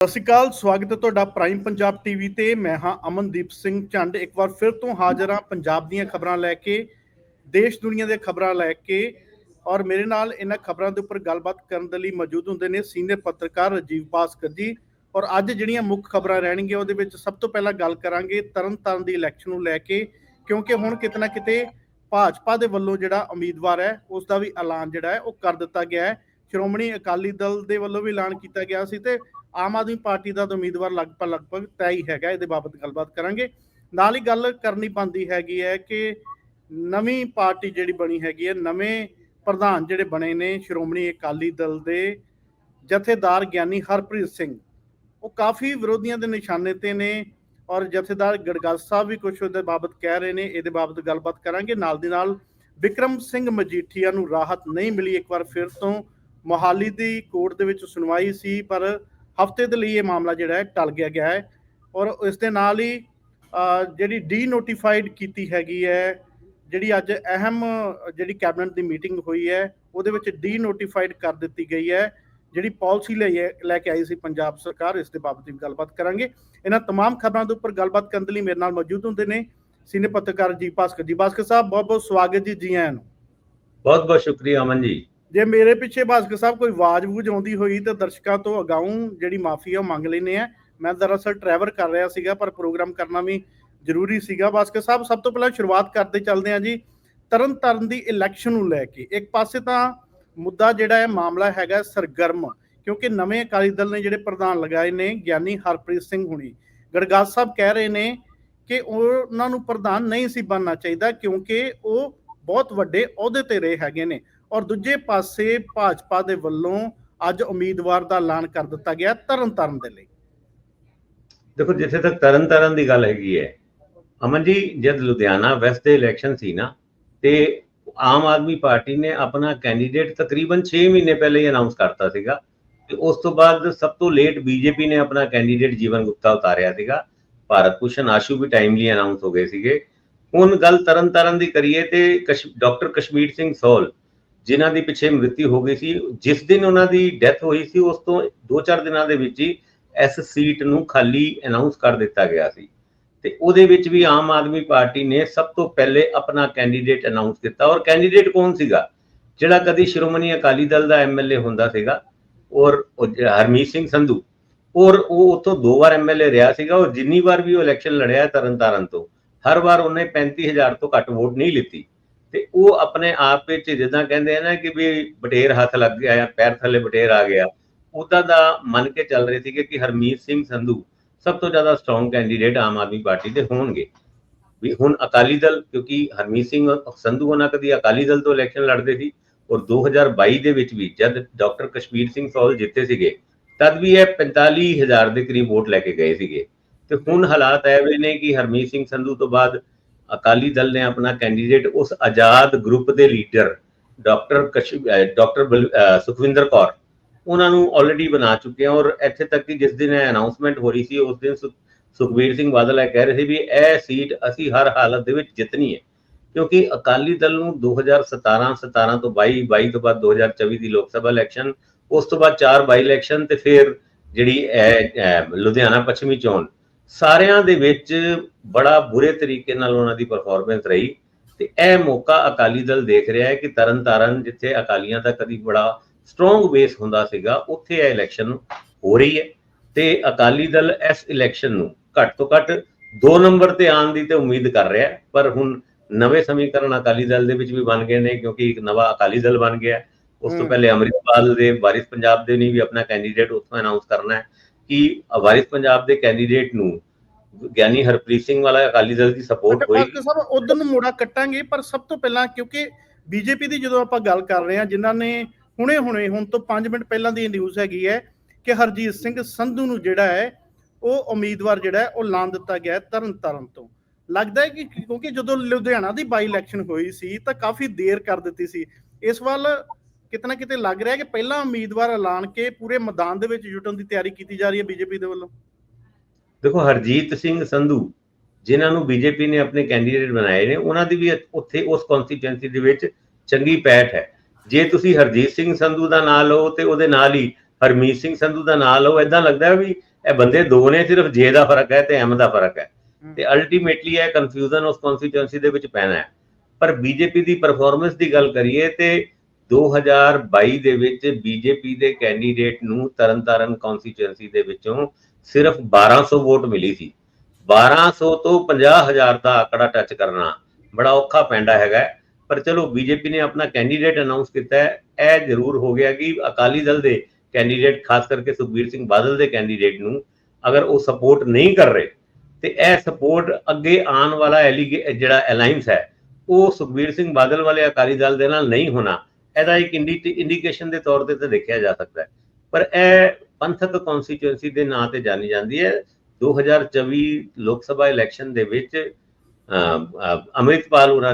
ਸਤਿ ਸ਼੍ਰੀ ਅਕਾਲ, ਸਵਾਗਤ ਹੈ ਤੁਹਾਡਾ ਪ੍ਰਾਈਮ ਪੰਜਾਬ ਟੀਵੀ ਤੇ। ਮੈਂ ਹਾਂ ਅਮਨਦੀਪ ਸਿੰਘ ਝੰਡ। ਇੱਕ ਵਾਰ ਫਿਰ ਤੋਂ ਹਾਜ਼ਰ ਹਾਂ ਪੰਜਾਬ ਦੀਆਂ ਖਬਰਾਂ ਲੈ ਕੇ, ਦੇਸ਼ ਦੁਨੀਆ ਦੀਆਂ ਖਬਰਾਂ ਲੈ ਕੇ। ਔਰ ਮੇਰੇ ਨਾਲ ਇਹਨਾਂ ਖਬਰਾਂ ਦੇ ਉੱਪਰ ਗੱਲਬਾਤ ਕਰਨ ਦੇ ਲਈ ਮੌਜੂਦ ਹੁੰਦੇ ਨੇ ਸੀਨੀਅਰ ਪੱਤਰਕਾਰ ਰਾਜੀਵ ਭਾਸਕਰ ਜੀ। ਔਰ ਅੱਜ ਜਿਹੜੀਆਂ ਮੁੱਖ ਖਬਰਾਂ ਰਹਿਣਗੀਆਂ, ਉਹਦੇ ਵਿੱਚ ਸਭ ਤੋਂ ਪਹਿਲਾਂ ਗੱਲ ਕਰਾਂਗੇ ਤਰਨਤਾਰਨ ਦੀ ਇਲੈਕਸ਼ਨ ਨੂੰ ਲੈ ਕੇ। ਕਿਉਂਕਿ ਹੁਣ ਕਿਤੇ ਨਾ ਕਿਤੇ ਭਾਜਪਾ ਦੇ ਵੱਲੋਂ ਜਿਹੜਾ ਉਮੀਦਵਾਰ ਹੈ ਉਸ ਦਾ ਵੀ ਐਲਾਨ ਜਿਹੜਾ ਹੈ, ਉਹ ਕਰ ਦਿੱਤਾ ਗਿਆ ਹੈ। ਸ਼੍ਰੋਮਣੀ ਅਕਾਲੀ ਦਲ ਦੇ ਵੱਲੋਂ ਵੀ ਐਲਾਨ ਕੀਤਾ ਗਿਆ ਸੀ ਤੇ ਆਮ ਆਦਮੀ ਪਾਰਟੀ ਦਾ ਤਾਂ ਉਮੀਦਵਾਰ ਲਗਭਗ ਲਗਭਗ ਤੈਅ ਹੀ ਹੈਗਾ, ਇਹਦੇ ਬਾਬਤ ਗੱਲਬਾਤ ਕਰਾਂਗੇ। ਨਾਲ ਹੀ ਗੱਲ ਕਰਨੀ ਬੰਦੀ ਹੈਗੀ ਹੈ ਕਿ ਨਵੀਂ ਪਾਰਟੀ ਜਿਹੜੀ ਬਣੀ ਹੈਗੀ ਹੈ, ਨਵੇਂ ਪ੍ਰਧਾਨ ਜਿਹੜੇ ਬਣੇ ਨੇ ਸ਼੍ਰੋਮਣੀ ਅਕਾਲੀ ਦਲ ਦੇ ਜਥੇਦਾਰ ਗਿਆਨੀ ਹਰਪ੍ਰੀਤ ਸਿੰਘ, ਉਹ ਕਾਫੀ ਵਿਰੋਧੀਆਂ ਦੇ ਨਿਸ਼ਾਨੇ ਤੇ ਨੇ ਔਰ ਜਥੇਦਾਰ ਗੜਗਲ ਸਾਹਿਬ ਵੀ ਕੁਝ ਉਹਦੇ ਬਾਬਤ ਕਹਿ ਰਹੇ ਨੇ, ਇਹਦੇ ਬਾਬਤ ਗੱਲਬਾਤ ਕਰਾਂਗੇ। ਨਾਲ ਦੀ ਨਾਲ ਵਿਕਰਮ ਸਿੰਘ ਮਜੀਠੀਆ ਨੂੰ ਰਾਹਤ ਨਹੀਂ ਮਿਲੀ ਇੱਕ ਵਾਰ ਫਿਰ ਤੋਂ ਮੋਹਾਲੀ ਦੀ ਕੋਰਟ ਦੇ ਵਿੱਚ ਸੁਣਵਾਈ ਸੀ ਪਰ ਹਫਤੇ ਦੇ ਲਈ ਇਹ ਮਾਮਲਾ ਜਿਹੜਾ ਹੈ ਟਲ ਗਿਆ ਗਿਆ ਹੈ ਔਰ ਇਸ ਦੇ ਨਾਲ ਹੀ ਅਹ, ਜਿਹੜੀ ਡੀ ਨੋਟੀਫਾਈਡ ਕੀਤੀ ਹੈਗੀ ਹੈ ਜਿਹੜੀ ਅੱਜ ਅਹਿਮ ਜਿਹੜੀ ਕੈਬਨਿਟ ਦੀ ਮੀਟਿੰਗ ਹੋਈ ਹੈ ਉਹਦੇ ਵਿੱਚ ਡੀ ਨੋਟੀਫਾਈਡ ਕਰ ਦਿੱਤੀ ਗਈ ਹੈ ਜਿਹੜੀ ਪਾਲਿਸੀ ਲਈ ਲੈ ਕੇ ਆਈ ਸੀ ਪੰਜਾਬ ਸਰਕਾਰ ਇਸ ਦੇ ਬਾਬਤ ਵੀ ਗੱਲਬਾਤ ਕਰਾਂਗੇ ਇਹਨਾਂ तमाम ਖਬਰਾਂ ਦੇ ਉੱਪਰ ਗੱਲਬਾਤ ਕਰਨ ਦੇ ਲਈ ਮੇਰੇ ਨਾਲ ਮੌਜੂਦ ਹੁੰਦੇ ਨੇ ਸੀਨੀਅਰ ਪੱਤਰਕਾਰ ਜੀ ਭਾਸਕਰ ਜੀ ਭਾਸਕਰ ਸਾਹਿਬ ਬਹੁਤ ਬਹੁਤ ਸਵਾਗਤ ਜੀ ਜੀ ਆਇਆਂ ਨੂੰ ਬਹੁਤ ਬਹੁਤ ਸ਼ੁਕਰੀਆ ਅਮਨ ਜੀ ਜੇ ਮੇਰੇ ਪਿੱਛੇ ਭਾਸਕਰ ਸਾਹਿਬ ਕੋਈ ਆਵਾਜ਼ ਵੂਜ ਆਉਂਦੀ ਹੋਈ ਤਾਂ ਦਰਸ਼ਕਾਂ ਤੋਂ ਅਗਾਉਂ ਜਿਹੜੀ ਮਾਫੀ ਆ ਉਹ ਮੰਗ ਲੈਨੇ ਆ। ਮੈਂ ਦਰਅਸਲ ਟਰੈਵਲ ਕਰ ਰਿਹਾ ਸੀਗਾ, ਪਰ ਪ੍ਰੋਗਰਾਮ ਕਰਨਾ ਵੀ ਜ਼ਰੂਰੀ ਸੀਗਾ। ਭਾਸਕਰ ਸਾਹਿਬ, ਸਭ ਤੋਂ ਪਹਿਲਾਂ ਸ਼ੁਰੂਆਤ ਕਰਦੇ ਚੱਲਦੇ ਆ ਜੀ। ਤਰਨ ਤਾਰਨ ਦੀ ਇਲੈਕਸ਼ਨ ਨੂੰ ਲੈ ਕੇ। ਇੱਕ ਪਾਸੇ ਤਾਂ ਮੁੱਦਾ ਜਿਹੜਾ ਹੈ ਮਾਮਲਾ ਹੈਗਾ ਸਰਗਰਮ, ਕਿਉਂਕਿ ਨਵੇਂ ਅਕਾਲੀ ਦਲ ਨੇ ਜਿਹੜੇ ਪ੍ਰਧਾਨ ਲਗਾਏ ਨੇ, ਗਿਆਨੀ ਹਰਪ੍ਰੀਤ ਸਿੰਘ ਹੁਣੀ। ਗੜਗਾਸ ਸਾਹਿਬ ਕਹਿ ਰਹੇ ਨੇ ਕਿ ਉਹਨਾਂ ਨੂੰ ਪ੍ਰਧਾਨ ਨਹੀਂ ਸੀ ਬਣਨਾ ਚਾਹੀਦਾ, ਕਿਉਂਕਿ ਉਹ ਬਹੁਤ ਵੱਡੇ ਅਹੁਦੇ ਤੇ ਰਹੇ ਹੈਗੇ ਨੇ। ਔਰ ਦੂਜੇ ਪਾਸੇ ਭਾਜਪਾ ਦੇ ਵੱਲੋਂ ਅੱਜ ਉਮੀਦਵਾਰ ਦਾ ਐਲਾਨ ਕਰ ਦਿੱਤਾ ਗਿਆ ਤਰਨ ਦੇ ਲਈ। ਦੇਖੋ, ਜਿੱਥੇ ਤੱਕ ਤਰਨ ਤਾਰਨ ਦੀ ਗੱਲ ਹੈਗੀ ਹੈ, ਅਮਨ ਜੀ, ਜਦ ਲੁਧਿਆਣਾ ਵੈਸਟ ਦੇ ਇਲੈਕਸ਼ਨ ਸੀ ਨਾ, ਤੇ ਆਮ ਆਦਮੀ ਪਾਰਟੀ ਨੇ ਆਪਣਾ ਕੈਂਡੀਡੇਟ ਤਕਰੀਬਨ 6 ਮਹੀਨੇ ਪਹਿਲੇ ਹੀ ਅਨਾਉਂਸ ਕਰਤਾ ਸੀਗਾ, ਤੇ ਉਸ ਤੋਂ ਬਾਅਦ ਸਭ ਤੋਂ ਲੇਟ ਬੀਜੇਪੀ ਨੇ ਆਪਣਾ ਕੈਂਡੀਡੇਟ ਜੀਵਨ ਗੁਪਤਾ ਉਤਾਰਿਆ ਸੀਗਾ। ਭਾਰਤ ਭੂਸ਼ਣ ਆਸ਼ੂ ਵੀ ਟਾਈਮਲੀ ਅਨਾਉਂਸ ਹੋ ਗਏ ਸੀਗੇ। ਹੁਣ ਗੱਲ ਤਰਨ ਤਾਰਨ ਦੀ ਕਰੀਏ ਤੇ ਡਾਕਟਰ ਕਸ਼ਮੀਰ ਸਿੰਘ ਸੋਲ ਜਿਨ੍ਹਾਂ ਦੀ ਪਿੱਛੇ ਮ੍ਰਿਤਿu ਹੋ ਗਈ ਸੀ, ਜਿਸ ਦਿਨ ਉਹਨਾਂ ਦੀ ਡੈਥ ਹੋਈ ਸੀ, ਉਸ ਤੋਂ 2-4 ਦਿਨਾਂ ਦੇ ਵਿੱਚ ਹੀ ਇਸ ਸੀਟ ਨੂੰ ਖਾਲੀ ਅਨਾਉਂਸ ਕਰ ਦਿੱਤਾ ਗਿਆ ਸੀ। ਤੇ ਉਹਦੇ ਵਿੱਚ ਵੀ ਆਮ ਆਦਮੀ ਪਾਰਟੀ ਨੇ ਸਭ ਤੋਂ ਪਹਿਲੇ ਆਪਣਾ ਕੈਂਡੀਡੇਟ ਅਨਾਉਂਸ ਕੀਤਾ ਔਰ ਕੈਂਡੀਡੇਟ ਕੌਣ ਸੀਗਾ? ਜਿਹੜਾ ਕਦੀ ਸ਼੍ਰੋਮਣੀ ਅਕਾਲੀ ਦਲ ਦਾ ਐਮਐਲਏ ਹੁੰਦਾ ਸੀਗਾ, ਔਰ ਉਹ ਹਰਮੀਤ ਸਿੰਘ ਸੰਧੂ। ਔਰ ਉਹ ਉਥੋਂ ਦੋ ਵਾਰ ਐਮਐਲਏ ਰਿਹਾ ਸੀਗਾ, ਔਰ ਜਿੰਨੀ ਵਾਰ ਵੀ ਉਹ ਇਲੈਕਸ਼ਨ ਲੜਿਆ ਤਰਨਤਾਰਨ ਤੋਂ, ਹਰ ਵਾਰ ਉਹਨੇ 35000 ਤੋਂ ਘੱਟ ਵੋਟ ਨਹੀਂ ਲਿੱਤੀ। ਤੇ ਉਹ ਆਪਣੇ ਆਪ ਵਿੱਚ ਜਿੱਦਾਂ ਕਹਿੰਦੇ ਆ ਨਾ ਕਿ ਵੀ ਬਟੇਰ ਹੱਥ ਲੱਗ ਗਿਆ ਜਾਂ ਪੈਰ ਥੱਲੇ ਬਟੇਰ ਆ ਗਿਆ ਉਦਾਂ ਦਾ ਮੰਨ ਕੇ ਚੱਲ ਰਹੇ ਸੀਗੇ ਕਿ ਹਰਮੀਤ ਸਿੰਘ ਸੰਧੂ ਸਭ ਤੋਂ ਜ਼ਿਆਦਾ strong candidate Aam Aadmi Party ਦੇ ਹੋਣਗੇ। ਵੀ ਹੁਣ ਅਕਾਲੀ ਦਲ, ਕਿਉਂਕਿ ਹਰਮੀਤ ਸਿੰਘ ਸੰਧੂ ਉਹਨਾਂ ਕਦੀ ਅਕਾਲੀ ਦਲ ਤੋਂ ਇਲੈਕਸ਼ਨ ਲੜਦੇ ਸੀ ਔਰ 2022 ਦੇ ਵਿੱਚ ਵੀ ਜਦ ਡਾਕਟਰ ਕਸ਼ਮੀਰ ਸਿੰਘ ਸੋਲ ਜਿੱਤੇ ਸੀਗੇ, ਤਦ ਵੀ ਇਹ 45000 ਦੇ ਕਰੀਬ ਵੋਟ ਲੈ ਕੇ ਗਏ ਸੀਗੇ। ਤੇ ਹੁਣ ਹਾਲਾਤ ਐਵੇਂ ਨੇ ਕਿ ਹਰਮੀਤ ਸਿੰਘ ਸੰਧੂ ਤੋਂ ਬਾਅਦ ਅਕਾਲੀ ਦਲ ਨੇ ਆਪਣਾ ਕੈਂਡੀਡੇਟ ਉਸ ਆਜ਼ਾਦ ਗਰੁੱਪ ਦੇ leader doctor doctor Sukhwinder Kaur, ਉਹਨਾਂ ਨੂੰ ਆਲਰੇਡੀ ਬਣਾ ਚੁੱਕੇ ਆ ਔਰ ਇੱਥੇ ਤੱਕ ਕਿ ਜਿਸ ਦਿਨ ਇਹ ਅਨਾਉਂਸਮੈਂਟ ਹੋ ਰਹੀ ਸੀ, ਉਸ ਦਿਨ ਸੁਖਬੀਰ ਸਿੰਘ ਬਾਦਲ ਇਹ ਕਹਿ ਰਹੇ ਸੀ ਵੀ ਇਹ ਸੀਟ ਅਸੀਂ ਹਰ ਹਾਲਤ ਦੇ ਵਿੱਚ ਜਿੱਤਣੀ ਹੈ, ਕਿਉਂਕਿ ਅਕਾਲੀ ਦਲ ਨੂੰ 2017 17 ਤੋਂ 22 22 ਤੋਂ ਬਾਅਦ 2024 ਦੀ ਲੋਕ ਸਭਾ ਇਲੈਕਸ਼ਨ ਉਸ ਤੋਂ ਬਾਅਦ ਚਾਰ ਬਾਈ ਇਲੈਕਸ਼ਨ ਤੇ ਫਿਰ ਜਿਹੜੀ ਲੁਧਿਆਣਾ ਪੱਛਮੀ ਚੋਣ ਸਾਰਿਆਂ ਦੇ ਵਿੱਚ ਬੜਾ ਬੁਰੇ ਤਰੀਕੇ ਨਾਲ ਉਹਨਾਂ ਦੀ ਪਰਫਾਰਮੈਂਸ ਰਹੀ ਤੇ ਇਹ ਮੌਕਾ ਅਕਾਲੀ ਦਲ ਦੇਖ ਰਿਹਾ ਹੈ ਕਿ ਤਰਨਤਾਰਨ ਜਿੱਥੇ ਅਕਾਲੀਆਂ ਦਾ ਕਦੀ ਬੜਾ ਸਟਰੋਂਗ ਬੇਸ ਹੁੰਦਾ ਸੀਗਾ ਉੱਥੇ ਇਹ ਇਲੈਕਸ਼ਨ ਹੋ ਰਹੀ ਹੈ ਤੇ ਅਕਾਲੀ ਦਲ ਇਸ ਇਲੈਕਸ਼ਨ ਨੂੰ ਘੱਟ ਤੋਂ ਘੱਟ 2 ਨੰਬਰ ਤੇ ਆਉਣ ਦੀ ਤੇ ਉਮੀਦ ਕਰ ਰਿਹਾ ਪਰ ਹੁਣ ਨਵੇਂ ਸਮੀਕਰਨ ਅਕਾਲੀ ਦਲ ਦੇ ਵਿੱਚ ਵੀ ਬਣ ਗਏ ਨੇ ਕਿਉਂਕਿ ਇੱਕ ਨਵਾਂ ਅਕਾਲੀ ਦਲ ਬਣ ਗਿਆ ਉਸ ਤੋਂ ਪਹਿਲੇ ਅੰਮ੍ਰਿਤਪਾਲ ਦੇ ਵਾਰਿਸ ਪੰਜਾਬ ਦੇ ਨੇ ਵੀ ਆਪਣਾ ਕੈਂਡੀਡੇਟ ਉੱਥੋਂ ਅਨਾਉਂਸ ਕਰਨਾ ਹੈ ਕਿ ਵਾਰਿਸ ਪੰਜਾਬ ਦੇ ਕੈਂਡੀਡੇਟ ਨੂੰ ਗਿਆਨੀ ਹਰਪ੍ਰੀਤ ਸਿੰਘ ਵਾਲਾ ਅਕਾਲੀ ਦਲ ਦੀ ਸਪੋਰਟ ਹੋਈ। ਸਾਹਿਬ ਉਧਰ ਨੂੰ ਮੋੜਾ ਕੱਟਾਂਗੇ ਪਰ ਸਭ ਤੋਂ ਪਹਿਲਾਂ ਕਿਉਂਕਿ ਬੀਜੇਪੀ ਦੀ ਜਦੋਂ ਆਪਾਂ ਗੱਲ ਕਰ ਰਹੇ ਹਾਂ ਜਿਨ੍ਹਾਂ ਨੇ ਹੁਣੇ ਹੁਣੇ ਹੁਣ ਤੋਂ 5 ਮਿੰਟ ਪਹਿਲਾਂ ਦੀ ਨਿਊਜ਼ ਹੈਗੀ ਹੈ ਕਿ ਹਰਜੀਤ ਸਿੰਘ ਸੰਧੂ ਨੂੰ ਜਿਹੜਾ ਹੈ ਉਹ ਉਮੀਦਵਾਰ ਜਿਹੜਾ ਹੈ ਉਹ ਲਾਣ ਦਿੱਤਾ ਗਿਆ ਤਰਨ ਤਾਰਨ ਤੋਂ। ਲੱਗਦਾ ਹੈ ਕਿ ਕਿਉਂਕਿ ਜਦੋਂ ਲੁਧਿਆਣਾ ਦੀ ਬਾਈ ਇਲੈਕਸ਼ਨ ਹੋਈ ਸੀ ਤਾਂ ਕਾਫੀ ਦੇਰ ਕਰ ਦਿੱਤੀ ਸੀ। ਇਸ ਵੱਲ ਕਿਤਨਾ ਕਿਤੇ ਲੱਗ ਰਿਹਾ ਕਿ ਪਹਿਲਾਂ ਉਮੀਦਵਾਰ ਐਲਾਨ ਕੇ ਪੂਰੇ ਮੈਦਾਨ ਦੇ ਵਿੱਚ ਜੁਟਣ ਦੀ ਤਿਆਰੀ ਕੀਤੀ ਜਾ ਰਹੀ ਹੈ ਬੀਜੇਪੀ ਦੇ ਵੱਲੋਂ। ਦੇਖੋ ਹਰਜੀਤ ਸਿੰਘ ਸੰਧੂ ਜਿਨ੍ਹਾਂ ਨੂੰ ਬੀਜੇਪੀ ਨੇ ਆਪਣੇ ਕੈਂਡੀਡੇਟ ਬਣਾਏ ਨੇ ਉਹਨਾਂ ਦੀ ਵੀ ਉੱਥੇ ਉਸ ਕਨਸਟੀਟੂਐਂਸੀ ਦੇ ਵਿੱਚ ਚੰਗੀ ਪੈਠ ਹੈ। ਜੇ ਤੁਸੀਂ ਹਰਜੀਤ ਸਿੰਘ ਸੰਧੂ ਦਾ ਨਾਂ ਲਓ ਤੇ ਉਹਦੇ ਨਾਲ ਹੀ ਹਰਮੀਤ ਸਿੰਘ ਸੰਧੂ ਦਾ ਨਾਂ ਲਓ ਇਦਾਂ ਲੱਗਦਾ ਵੀ ਇਹ ਬੰਦੇ ਦੋ ਨੇ ਸਿਰਫ ਜੇ ਦਾ ਫ਼ਰਕ ਹੈ ਤੇ ਐਮ ਦਾ ਫ਼ਰਕ ਹੈ। ਤੇ ਅਲਟੀਮੇਟਲੀ ਇਹ ਕਨਫਿਊਜ਼ਨ ਉਸ ਕਨਸਟੀਚੁਐਂਸੀ ਦੇ ਵਿੱਚ ਪੈਣਾ ਹੈ। ਪਰ ਬੀਜੇਪੀ ਦੀ ਪਰਫਾਰਮੈਂਸ ਦੀ ਗੱਲ ਕਰੀਏ ਤੇ 2022 ਦੇ ਵਿੱਚ ਬੀਜੇਪੀ ਦੇ ਕੈਂਡੀਡੇਟ ਨੂੰ ਤਰਨਤਾਰਨ ਕਨਸਟੀਚੁਐਂਸੀ ਦੇ ਵਿੱਚੋਂ ਸਿਰਫ 1200 ਵੋਟ ਮਿਲੀ ਸੀ। 1200 ਤੋਂ 50000 ਦਾ ਆંકੜਾ ਟੱਚ ਕਰਨਾ ਬੜਾ ਔਖਾ ਪੈਂਡਾ ਹੈਗਾ। ਪਰ ਚਲੋ ਬੀਜੇਪੀ ਨੇ ਆਪਣਾ ਕੈਂਡੀਡੇਟ ਅਨਾਉਂਸ ਕੀਤਾ ਹੈ। ਇਹ ਜ਼ਰੂਰ ਹੋ ਗਿਆ ਕਿ ਅਕਾਲੀ ਦਲ ਦੇ ਕੈਂਡੀਡੇਟ ਖਾਸ ਕਰਕੇ ਸੁਖਬੀਰ ਸਿੰਘ ਬਾਦਲ ਦੇ ਕੈਂਡੀਡੇਟ ਨੂੰ ਅਗਰ ਉਹ ਸਪੋਰਟ ਨਹੀਂ ਕਰ ਰਹੇ, ਤੇ ਇਹ ਸਪੋਰਟ ਅੱਗੇ ਆਉਣ ਵਾਲਾ ਜਿਹੜਾ ਅਲਾਈਅੰਸ ਹੈ, ਉਹ ਸੁਖਬੀਰ ਸਿੰਘ ਬਾਦਲ ਵਾਲੇ ਅਕਾਲੀ ਦਲ ਦੇ ਨਾਲ ਨਹੀਂ ਹੋਣਾ। ਇਹਦਾ ਇੱਕ ਇੰਡੀਕੇਸ਼ਨ ਦੇ ਤੌਰ ਤੇ ਤਾਂ ਦੇਖਿਆ ਜਾ ਸਕਦਾ ਹੈ। ਪਰ ਇਹ ਪੰਥਕ ਕਨਸਟੀਚੁਐਂਸੀ ਦੇ ਨਾਂ ਤੇ ਜਾਣੀ ਜਾਂਦੀ ਹੈ। 2024 ਲੋਕ ਸਭਾ ਇਲੈਕਸ਼ਨ ਦੇ ਵਿੱਚ ਅਮ, ਅਮ,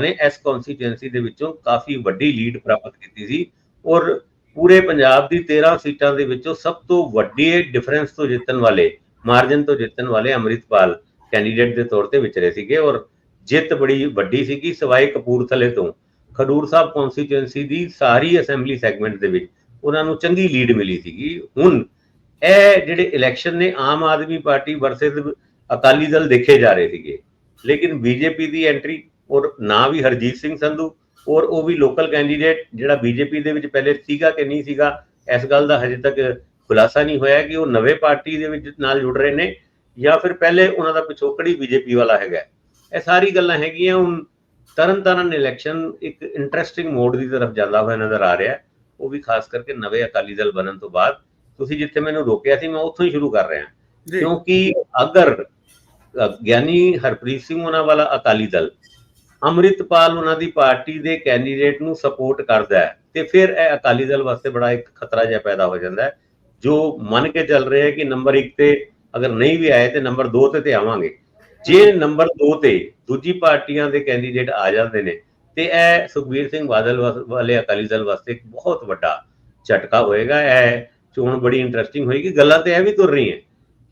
ਨੇ ਇਸ ਕਨਸਟੀਚੁਐਂਸੀ ਦੇ ਵਿੱਚੋਂ ਕਾਫੀ ਵੱਡੀ ਲੀਡ ਪ੍ਰਾਪਤ ਕੀਤੀ ਸੀ ਔਰ ਪੂਰੇ ਪੰਜਾਬ ਦੀ 13 ਸੀਟਾਂ ਦੇ ਵਿੱਚੋਂ ਸਭ ਤੋਂ ਵੱਡੇ ਡਿਫਰੈਂਸ ਤੋਂ ਜਿੱਤਣ ਵਾਲੇ ਮਾਰਜਨ ਤੋਂ ਜਿੱਤਣ ਵਾਲੇ ਅੰਮ੍ਰਿਤਪਾਲ ਕੈਂਡੀਡੇਟ ਦੇ ਤੌਰ ਤੇ ਵਿਚਰੇ ਸੀਗੇ ਔਰ ਜਿੱਤ ਬੜੀ ਵੱਡੀ ਸੀਗੀ ਸਵਾਏ ਕਪੂਰਥਲੇ ਤੋਂ। ਖਡੂਰ ਸਾਹਿਬ ਕਨਸਟੀਚੁਐਂਸੀ ਦੀ ਸਾਰੀ ਅਸੈਂਬਲੀ ਸੈਗਮੈਂਟ ਦੇ ਵਿੱਚ ਉਹਨਾਂ ਨੂੰ ਚੰਗੀ ਲੀਡ ਮਿਲੀ ਸੀਗੀ। ਹੁਣ ਇਹ ਜਿਹੜੇ ਇਲੈਕਸ਼ਨ ਨੇ, ਆਮ ਆਦਮੀ ਪਾਰਟੀ ਵਰਸਸ ਅਕਾਲੀ ਦਲ ਦੇਖੇ ਜਾ ਰਹੇ ਸੀਗੇ। ਲੇਕਿਨ ਬੀਜੇਪੀ ਦੀ ਐਂਟਰੀ ਔਰ ਨਾ ਵੀ ਹਰਜੀਤ ਸਿੰਘ ਸੰਧੂ ਔਰ ਉਹ ਵੀ ਲੋਕਲ ਕੈਂਡੀਡੇਟ ਜਿਹੜਾ ਬੀਜੇਪੀ ਦੇ ਵਿੱਚ ਪਹਿਲੇ ਸੀਗਾ ਕਿ ਨਹੀਂ ਸੀਗਾ, ਇਸ ਗੱਲ ਦਾ ਹਜੇ ਤੱਕ ਖੁਲਾਸਾ ਨਹੀਂ ਹੋਇਆ ਕਿ ਉਹ ਨਵੇਂ ਪਾਰਟੀ ਦੇ ਵਿੱਚ ਨਾਲ ਜੁੜ ਰਹੇ ਨੇ ਜਾਂ ਫਿਰ ਪਹਿਲੇ ਉਹਨਾਂ ਦਾ ਪਿਛੋਕੜ ਹੀ ਬੀਜੇਪੀ ਵਾਲਾ ਹੈਗਾ। ਇਹ ਸਾਰੀ ਗੱਲਾਂ ਹੈਗੀਆਂ। ਹੁਣ ਤਰਨ ਤਾਰਨ ਇਲੈਕਸ਼ਨ ਇੱਕ ਇੰਟਰਸਟਿੰਗ ਮੋਡ ਦੀ ਤਰਫ ਜਾਂਦਾ ਹੋਇਆ ਨਜ਼ਰ ਆ ਰਿਹਾ। ਹੈ ਉਹ ਵੀ ਖਾਸ ਕਰਕੇ ਨਵੇਂ ਅਕਾਲੀ ਦਲ ਬਣਨ ਤੋਂ ਬਾਅਦ ਤੁਸੀਂ ਜਿੱਥੇ ਮੈਨੂੰ ਰੋਕਿਆ ਸੀ ਮੈਂ ਉੱਥੋਂ ਹੀ ਸ਼ੁਰੂ ਕਰ ਰਿਹਾ। ਕਿਉਂਕਿ ਅਗਰ ਗਿਆਨੀ ਹਰਪ੍ਰੀਤ ਸਿੰਘ ਉਹਨਾਂ ਵਾਲਾ ਅਕਾਲੀ ਦਲ ਅੰਮ੍ਰਿਤਪਾਲ ਉਹਨਾਂ ਦੀ ਪਾਰਟੀ ਦੇ ਕੈਂਡੀਡੇਟ ਨੂੰ ਸਪੋਰਟ ਕਰਦਾ ਹੈ ਤੇ ਫਿਰ ਇਹ ਅਕਾਲੀ ਦਲ ਵਾਸਤੇ ਬੜਾ ਇੱਕ ਖਤਰਾ ਜਿਹਾ ਪੈਦਾ ਹੋ ਜਾਂਦਾ ਹੈ ਜੋ ਮੰਨ ਕੇ ਚੱਲ ਰਹੇ ਹੈ ਕਿ ਨੰਬਰ 1 ਤੇ ਅਗਰ ਨਹੀਂ ਵੀ ਆਏ ਤੇ ਨੰਬਰ 2 ਤੇ ਤੇ ਆਵਾਂਗੇ। ਜੇ ਨੰਬਰ 2 ਤੇ ਦੂਜੀ ਪਾਰਟੀਆਂ ਦੇ ਕੈਂਡੀਡੇਟ ਆ ਜਾਂਦੇ ਨੇ ਤੇ ਇਹ ਸੁਖਬੀਰ ਸਿੰਘ ਬਾਦਲ ਵਾਲੇ ਅਕਾਲੀ ਦਲ ਵਾਸਤੇ ਇੱਕ ਬਹੁਤ ਵੱਡਾ ਝਟਕਾ ਹੋਏਗਾ। ਇਹ ਚੋਣ ਬੜੀ ਇੰਟਰਸਟਿੰਗ ਹੋਏਗੀ। ਗੱਲਾਂ ਤੇ ਇਹ ਵੀ ਤੁਰ ਰਹੀਆਂ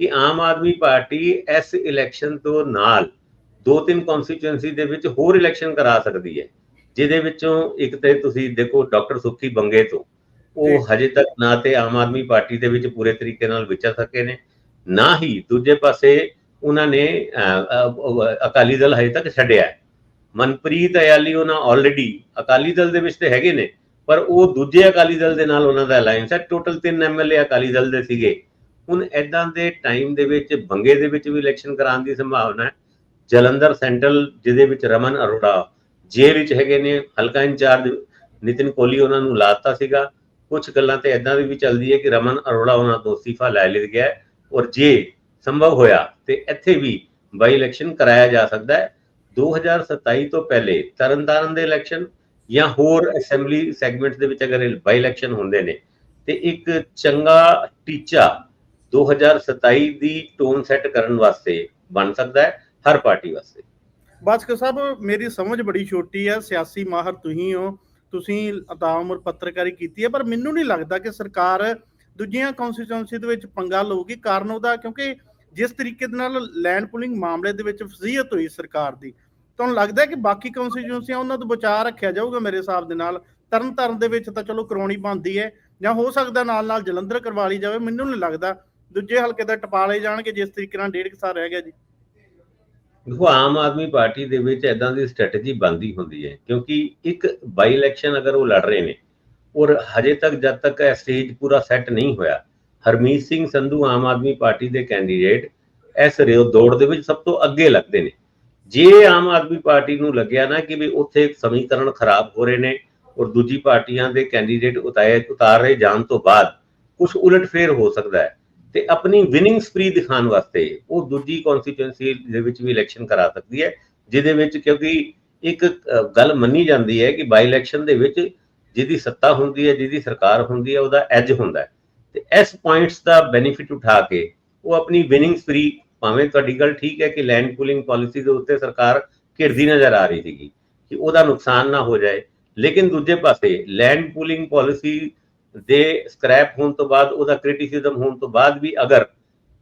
ਕਿ ਆਮ ਆਦਮੀ ਪਾਰਟੀ ਇਸ ਇਲੈਕਸ਼ਨ ਤੋਂ ਨਾਲ ਦੋ ਤਿੰਨ ਕਨਸਟੀਚੁਐਂਸੀ ਦੇ ਵਿੱਚ ਹੋਰ ਇਲੈਕਸ਼ਨ ਕਰਾ ਸਕਦੀ ਹੈ ਜਿਹਦੇ ਵਿੱਚੋਂ ਇੱਕ ਤੇ ਤੁਸੀਂ ਦੇਖੋ ਡਾਕਟਰ ਸੁੱਖੀ ਬੰਗੇ ਤੋਂ ਉਹ ਹਜੇ ਤੱਕ ਨਾ ਤੇ ਆਮ ਆਦਮੀ ਪਾਰਟੀ ਦੇ ਵਿੱਚ ਪੂਰੇ ਤਰੀਕੇ ਨਾਲ ਵਿਚਰ ਸਕੇ ਨੇ ਨਾ ਹੀ ਦੂਜੇ ਪਾਸੇ ਉਹਨਾਂ ਨੇ ਅਕਾਲੀ ਦਲ ਹਜੇ ਤੱਕ ਛੱਡਿਆ। ਹੈ। ਮਨਪ੍ਰੀਤ ਅਯਾਲੀ ਉਹਨਾਂ ਆਲਰੇਡੀ ਅਕਾਲੀ ਦਲ ਦੇ ਵਿੱਚ ਤੇ ਹੈਗੇ ਨੇ, ਪਰ ਉਹ ਦੂਜੇ ਅਕਾਲੀ ਦਲ ਦੇ ਨਾਲ ਉਹਨਾਂ ਦਾ ਅਲਾਈਅੰਸ ਹੈ। ਟੋਟਲ 3 ਐਮਐਲਏ ਅਕਾਲੀ ਦਲ ਦੇ ਸੀਗੇ। ਹੁਣ ਐਦਾਂ ਦੇ ਟਾਈਮ ਦੇ ਵਿੱਚ, ਬੰਗੇ ਦੇ ਵਿੱਚ ਵੀ ਇਲੈਕਸ਼ਨ ਕਰਾਉਣ ਦੀ ਸੰਭਾਵਨਾ ਹੈ। ਜਲੰਧਰ ਸੈਂਟਰਲ ਜਿਹਦੇ ਵਿੱਚ ਰਮਨ ਅਰੋੜਾ ਜੇ ਵਿੱਚ ਹੈਗੇ ਨੇ, ਹਲਕਾ ਇੰਚਾਰਜ ਨਿਤਿਨ ਕੋਹਲੀ ਉਹਨਾਂ ਨੂੰ ਲਾਤਾ ਸੀਗਾ। ਕੁਝ ਗੱਲਾਂ ਤੇ ਐਦਾਂ ਦੀ ਵੀ ਚੱਲਦੀ ਹੈ ਕਿ ਰਮਨ ਅਰੋੜਾ ਉਹਨਾਂ ਤੋਂ ਅਸਤੀਫਾ ਲੈ ਲਿਆ ਗਿਆ ਔਰ ਜੇ ਸੰਭਵ ਹੋਇਆ ਤੇ ਇੱਥੇ ਵੀ ਬਾਈ ਇਲੈਕਸ਼ਨ ਕਰਾਇਆ ਜਾ ਸਕਦਾ ਹੈ। 2027 ਤੋਂ ਪਹਿਲੇ ਤਰਨਤਾਰਨ ਦੇ ਇਲੈਕਸ਼ਨ ਜਾਂ ਹੋਰ ਅਸੈਂਬਲੀ ਸੈਗਮੈਂਟ ਦੇ ਵਿੱਚ ਅਗਰ ਬਾਈ ਇਲੈਕਸ਼ਨ ਹੁੰਦੇ ਨੇ, ਤੇ ਇੱਕ ਚੰਗਾ ਟੀਚਾ 2027 ਦੀ ਟੋਨ ਸੈੱਟ ਕਰਨ ਵਾਸਤੇ ਬਣ ਸਕਦਾ ਹੈ, ਹਰ ਪਾਰਟੀ ਵਾਸਤੇ। ਬਾਸਕਰ ਸਾਹਿਬ, ਮੇਰੀ ਸਮਝ ਬੜੀ ਛੋਟੀ ਹੈ, ਸਿਆਸੀ ਮਾਹਰ ਤੁਸੀਂ ਹੋ, ਤੁਸੀਂ ਅਤਾ ਉਮਰ ਪੱਤਰਕਾਰੀ ਕੀਤੀ ਹੈ, ਪਰ ਮੈਨੂੰ ਨਹੀਂ ਲੱਗਦਾ ਕਿ ਸਰਕਾਰ ਦੂਜੀਆਂ ਕਨਸਟੀਚੁਐਂਸੀ ਦੇ ਵਿੱਚ ਪੰਗਾ ਲਊਗੀ, ਕਾਰਨ ਉਹਦਾ ਕਿਉਂਕਿ ਜਿਸ ਤਰੀਕੇ ਦੇ ਨਾਲ ਲੈਂਡ ਪੁਲਿੰਗ ਮਾਮਲੇ ਦੇ ਵਿੱਚ ਫਜ਼ੀਅਤ ਹੋਈ ਸਰਕਾਰ ਦੀ ਤੁਹਾਨੂੰ ਲੱਗਦਾ ਕਿ ਬਾਕੀ ਕਨਸਟੀਚੁਐਂਸੀਆਂ ਉਹਨਾਂ ਤੋਂ ਬਚਾ ਰੱਖਿਆ ਜਾਊਗਾ ਮੇਰੇ ਹਿਸਾਬ ਦੇ ਨਾਲ? ਤਰਨ ਤਾਰਨ ਦੇ ਵਿੱਚ ਤਾਂ ਚਲੋ ਕਰਾਉਣੀ ਬਣਦੀ ਹੈ, ਜਾਂ ਹੋ ਸਕਦਾ ਨਾਲ ਨਾਲ ਜਲੰਧਰ ਕਰਵਾ ਲਈ ਜਾਵੇ, ਮੈਨੂੰ ਨਹੀਂ ਲੱਗਦਾ। ਦੂਜੇ ਹਲਕੇ ਦਾ ਟਪਾਲੇ ਜਾਣਗੇ, ਜਿਸ ਤਰੀਕੇ ਨਾਲ ਡੇਢ ਕੁ ਸਾਲ ਰਹਿ ਗਿਆ ਜੀ। ਦੇਖੋ, ਆਮ ਆਦਮੀ ਪਾਰਟੀ ਦੇ ਵਿੱਚ ਐਦਾਂ ਦੀ ਸਟ੍ਰੈਟਜੀ ਬੰਦੀ ਹੁੰਦੀ ਹੈ, ਕਿਉਂਕਿ ਇੱਕ ਬਾਈ ਇਲੈਕਸ਼ਨ ਅਗਰ ਉਹ ਲੜ ਰਹੇ ਨੇ, ਔਰ ਹਜੇ ਤੱਕ ਜਦ ਤੱਕ ਇਹ ਸਟੇਜ ਪੂਰਾ ਸੈੱਟ ਨਹੀਂ ਹੋਇਆ, ਹਰਮੀਤ ਸਿੰਘ ਸੰਧੂ ਆਮ ਆਦਮੀ ਪਾਰਟੀ ਦੇ ਕੈਂਡੀਡੇਟ ਇਸ ਰਿਓ ਦੌੜ ਦੇ ਵਿੱਚ ਸਭ ਤੋਂ ਅੱਗੇ ਲੱਗਦੇ ਨੇ। ਜੇ ਆਮ ਆਦਮੀ ਪਾਰਟੀ ਨੂੰ ਲੱਗਿਆ ਨਾ ਕਿ ਵੀ ਉੱਥੇ ਸਮੀਕਰਨ ਖਰਾਬ ਹੋ ਰਹੇ ਨੇ ਔਰ ਦੂਜੀ ਪਾਰਟੀਆਂ ਦੇ ਕੈਂਡੀਡੇਟ ਉਤਾਰੇ ਉਤਾਰ ਜਾਣ ਤੋਂ ਬਾਅਦ ਕੁਝ ਉਲਟਫੇਰ ਹੋ ਸਕਦਾ ਹੈ। ਤੇ ਆਪਣੀ ਵਿਨਿੰਗ ਸਪਰੀ ਦਿਖਾਉਣ ਵਾਸਤੇ ਉਹ ਦੂਜੀ ਕਨਸਟੀਚੁਐਂਸੀ ਦੇ ਵਿੱਚ ਵੀ ਇਲੈਕਸ਼ਨ ਕਰਾ ਸਕਦੀ ਹੈ, ਜਿਹਦੇ ਵਿੱਚ ਕਿਉਂਕਿ ਇੱਕ ਗੱਲ ਮੰਨੀ ਜਾਂਦੀ ਹੈ ਕਿ ਬਾਈ ਇਲੈਕਸ਼ਨ ਦੇ ਵਿੱਚ ਜਿਹਦੀ ਸੱਤਾ ਹੁੰਦੀ ਹੈ, ਜਿਹਦੀ ਸਰਕਾਰ ਹੁੰਦੀ ਹੈ, ਉਹਦਾ ਐਜ ਹੁੰਦਾ ਹੈ। ਤੇ ਇਸ ਪੁਆਇੰਟਸ ਦਾ ਬੈਨੀਫਿਟ ਉਠਾ ਕੇ ਉਹ ਆਪਣੀ ਵਿਨਿੰਗ ਸਪਰੀ ਭਾਵੇਂ ਤੁਹਾਡੀ ਗੱਲ ਠੀਕ ਹੈ ਕਿ ਲੈਂਡ ਪੂਲਿੰਗ ਪਾਲਿਸੀ ਦੇ ਉੱਤੇ ਸਰਕਾਰ ਘਿਰਦੀ ਨਜ਼ਰ ਆ ਰਹੀ ਸੀਗੀ ਕਿ ਉਹਦਾ ਨੁਕਸਾਨ ਨਾ ਹੋ ਜਾਏ, ਲੇਕਿਨ ਦੂਜੇ ਪਾਸੇ ਲੈਂਡ ਪੂਲਿੰਗ ਪਾਲਿਸੀ ਦੇ ਸਕ੍ਰੈਪ ਹੋਣ ਤੋਂ ਬਾਅਦ, ਉਹਦਾ ਕ੍ਰਿਟਿਸਿਜ਼ਮ ਹੋਣ ਤੋਂ ਬਾਅਦ ਵੀ ਅਗਰ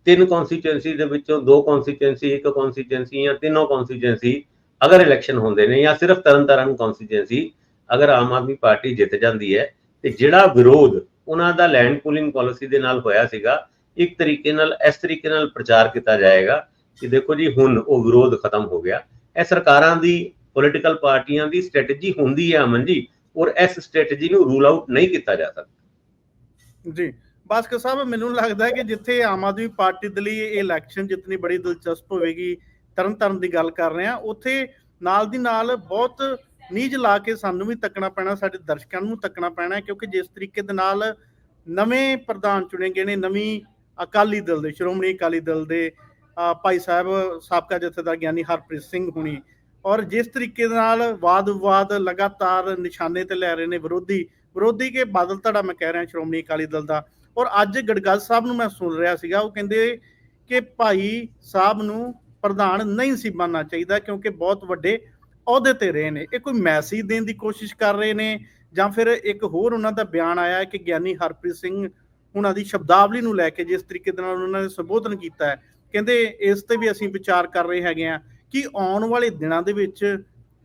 ਤਿੰਨ ਕਨਸਟੀਚੁਐਂਸੀ ਦੇ ਵਿੱਚੋਂ ਦੋ ਕਨਸਟੀਚੁਐਂਸੀ ਇੱਕ ਕਨਸਟੀਚੁਐਂਸੀ ਜਾਂ ਤਿੰਨੋਂ ਕਨਸਟੀਚੁਐਂਸੀ ਅਗਰ ਇਲੈਕਸ਼ਨ ਹੁੰਦੇ ਨੇ ਜਾਂ ਸਿਰਫ ਤਰਨਤਾਰਨ ਕਨਸਟੀਚੁਐਂਸੀ ਅਗਰ ਆਮ ਆਦਮੀ ਪਾਰਟੀ ਜਿੱਤ ਜਾਂਦੀ ਹੈ, ਤੇ ਜਿਹੜਾ ਵਿਰੋਧ ਉਹਨਾਂ ਦਾ ਲੈਂਡ ਪੂਲਿੰਗ ਪਾਲਿਸੀ ਦੇ ਨਾਲ ਹੋਇਆ ਸੀਗਾ ਇੱਕ ਤਰੀਕੇ ਨਾਲ, ਇਸ ਤਰੀਕੇ ਨਾਲ ਪ੍ਰਚਾਰ ਕੀਤਾ ਜਾਏਗਾ ਕਿ ਦੇਖੋ ਜੀ, ਹੁਣ ਉਹ ਵਿਰੋਧ ਖਤਮ ਹੋ ਗਿਆ। ਇਹ ਸਰਕਾਰਾਂ ਦੀ ਪੋਲੀਟੀਕਲ ਪਾਰਟੀਆਂ ਦੀ ਸਟ੍ਰੈਟਜੀ ਹੁੰਦੀ ਹੈ ਅਮਨ ਜੀ, ਔਰ ਇਸ ਸਟ੍ਰੈਟਜੀ ਨੂੰ ਰੂਲ ਆਊਟ ਨਹੀਂ ਕੀਤਾ ਜਾ ਸਕਦਾ। ਜੀ, ਬਾਸਕਰ ਸਾਹਿਬ, ਮੈਨੂੰ ਲੱਗਦਾ ਹੈ ਕਿ ਜਿੱਥੇ ਆਮ ਆਦਮੀ ਪਾਰਟੀ ਦੇ ਲਈ ਇਹ ਇਲੈਕਸ਼ਨ ਜਿੰਨੀ ਬੜੀ ਦਿਲਚਸਪ ਹੋਵੇਗੀ ਤਰਨ ਤਾਰਨ ਦੀ ਗੱਲ ਕਰ ਰਹੇ ਆ ਉੱਥੇ ਨਾਲ ਦੀ ਨਾਲ ਬਹੁਤ ਨੀਜ ਲਾ ਕੇ ਸਾਨੂੰ ਵੀ ਤੱਕਣਾ ਪੈਣਾ, ਸਾਡੇ ਦਰਸ਼ਕਾਂ ਨੂੰ ਤੱਕਣਾ ਪੈਣਾ ਕਿਉਂਕਿ ਜਿਸ ਤਰੀਕੇ ਦੇ ਨਾਲ ਨਵੇਂ ਪ੍ਰਧਾਨ ਚੁਣੇ ਗਏ ਨੇ, ਨਵੀਂ ਅਕਾਲੀ ਦਲ ਦੇ, ਸ਼੍ਰੋਮਣੀ ਅਕਾਲੀ ਦਲ ਦੇ ਭਾਈ ਸਾਹਿਬ, ਸਾਬਕਾ ਜਥੇਦਾਰ ਗਿਆਨੀ ਹਰਪ੍ਰੀਤ ਸਿੰਘ ਹੁਣੀ। ਔਰ ਜਿਸ ਤਰੀਕੇ ਦੇ ਨਾਲ ਵਾਦ ਵਿਵਾਦ ਲਗਾਤਾਰ ਨਿਸ਼ਾਨੇ ਤੇ ਲੈ ਰਹੇ ਨੇ ਵਿਰੋਧੀ ਵਿਰੋਧੀ ਕੇ ਬਾਦਲ ਧੜਾ ਮੈਂ ਕਹਿ ਰਿਹਾ ਸ਼੍ਰੋਮਣੀ ਅਕਾਲੀ ਦਲ ਦਾ। ਔਰ ਅੱਜ ਗੜਗੜ ਸਾਹਿਬ ਨੂੰ ਮੈਂ ਸੁਣ ਰਿਹਾ ਸੀਗਾ, ਉਹ ਕਹਿੰਦੇ ਕਿ ਭਾਈ ਸਾਹਿਬ ਨੂੰ ਪ੍ਰਧਾਨ ਨਹੀਂ ਸੀ ਬਣਨਾ ਚਾਹੀਦਾ ਕਿਉਂਕਿ ਬਹੁਤ ਵੱਡੇ ਅਹੁਦੇ ਤੇ ਰਹੇ ਨੇ। ਇਹ ਕੋਈ ਮੈਸੇਜ ਦੇਣ ਦੀ ਕੋਸ਼ਿਸ਼ ਕਰ ਰਹੇ ਨੇ ਜਾਂ ਫਿਰ ਇੱਕ ਹੋਰ ਉਹਨਾਂ ਦਾ ਬਿਆਨ ਆਇਆ ਕਿ ਗਿਆਨੀ ਹਰਪ੍ਰੀਤ ਸਿੰਘ ਉਹਨਾਂ ਦੀ ਸ਼ਬਦਾਵਲੀ ਨੂੰ ਲੈ ਕੇ ਜਿਸ ਤਰੀਕੇ ਦੇ ਨਾਲ ਉਹਨਾਂ ਨੇ ਸੰਬੋਧਨ ਕੀਤਾ ਹੈ, ਕਹਿੰਦੇ ਇਸ ਤੇ ਵੀ ਅਸੀਂ ਵਿਚਾਰ ਕਰ ਰਹੇ ਹੈਗੇ ਆ ਕਿ ਆਉਣ ਵਾਲੇ ਦਿਨਾਂ ਦੇ ਵਿੱਚ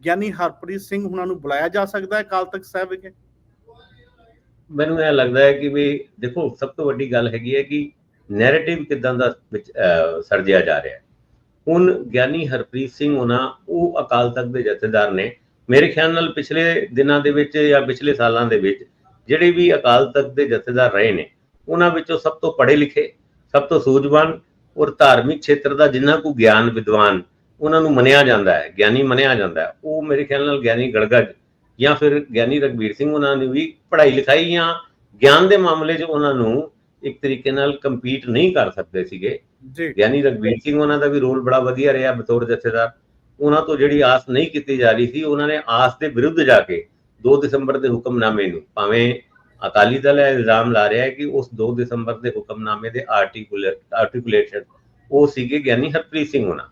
ਗਿਆਨੀ ਹਰਪ੍ਰੀਤ ਸਿੰਘ ਉਹਨਾਂ ਨੂੰ ਬੁਲਾਇਆ ਜਾ ਸਕਦਾ ਹੈ ਅਕਾਲ ਤਖਤ ਸਾਹਿਬ ਵਿਖੇ? ਮੈਨੂੰ ਇਹ ਲੱਗਦਾ ਹੈ ਕਿ ਵੀ ਦੇਖੋ, ਸਭ ਤੋਂ ਵੱਡੀ ਗੱਲ ਹੈਗੀ ਹੈ ਕਿ ਨੈਰੇਟਿਵ ਕਿਦਾਂ ਦਾ ਵਿੱਚ ਸਰਜਿਆ ਜਾ ਰਿਹਾ ਹੈ। ਹੁਣ ਗਿਆਨੀ ਹਰਪ੍ਰੀਤ ਸਿੰਘ ਉਹਨਾਂ ਉਹ ਅਕਾਲ ਤਖਤ ਦੇ ਜਥੇਦਾਰ ਨੇ। ਮੇਰੇ ਖਿਆਲ ਨਾਲ ਪਿਛਲੇ ਦਿਨਾਂ ਦੇ ਵਿੱਚ ਜਾਂ ਪਿਛਲੇ ਸਾਲਾਂ ਦੇ ਵਿੱਚ, ਜਿਹੜੇ ਵੀ ਅਕਾਲ ਤਖਤ ਦੇ ਜਥੇਦਾਰ ਰਹੇ ਨੇ ਉਹਨਾਂ ਵਿੱਚੋਂ ਸਭ ਤੋਂ ਪੜ੍ਹੇ ਲਿਖੇ ਸਭ ਤੋਂ ਸੂਝਵਾਨ ਔਰ ਧਾਰਮਿਕ ਖੇਤਰ ਦਾ ਜਿੰਨਾ ਕੋ ਗਿਆਨ ਵਿਦਵਾਨ ਉਹਨਾਂ ਨੂੰ ਮੰਨਿਆ ਜਾਂਦਾ ਹੈ ਗਿਆਨੀ ਮੰਨਿਆ ਜਾਂਦਾ ਹੈ। ਉਹ ਮੇਰੇ ਖਿਆਲ ਨਾਲ ਗਿਆਨੀ ਗੜਗੜ ਜਾਂ ਫਿਰ ਗਿਆਨੀ ਰਗਵੀਰ ਸਿੰਘ ਉਹਨਾਂ ਨੇ ਵੀ ਪੜ੍ਹਾਈ ਲਿਖਾਈ ਜਾਂ ਗਿਆਨ ਦੇ ਮਾਮਲੇ 'ਚ ਉਹਨਾਂ ਨੂੰ ਇੱਕ ਤਰੀਕੇ ਨਾਲ ਕੰਪੀਟ ਨਹੀਂ ਕਰ ਸਕਦੇ ਸੀਗੇ। ਜੀ। ਗਿਆਨੀ ਰਗਵੀਰ ਸਿੰਘ ਉਹਨਾਂ ਦਾ ਵੀ ਰੋਲ ਬੜਾ ਵਧੀਆ ਰਿਹਾ ਬਤੌਰ ਜਥੇਦਾਰ। ਉਹਨਾਂ ਤੋਂ ਜਿਹੜੀ ਆਸ ਨਹੀਂ ਕੀਤੀ ਜਾ ਰਹੀ ਸੀ ਉਹਨਾਂ ਨੇ ਆਸ ਦੇ ਵਿਰੁੱਧ ਜਾ ਕੇ 2 ਦਸੰਬਰ ਦੇ ਹੁਕਮਨਾਮੇ ਨੂੰ ਭਾਵੇਂ ਅਕਾਲੀ ਦਲ ਇਹ ਇਲਜ਼ਾਮ ਲਾ ਰਿਹਾ ਹੈ ਕਿ ਉਸ 2 ਦਸੰਬਰ ਦੇ ਹੁਕਮਨਾਮੇ ਦੇ ਆਰਟੀਕੂਲੇਟ, ਆਰਟੀਕੂਲੇਸ਼ਨ ਉਹ ਸੀਗੇ ਗਿਆਨੀ ਹਰਪ੍ਰੀਤ ਸਿੰਘ ਉਹਨਾਂ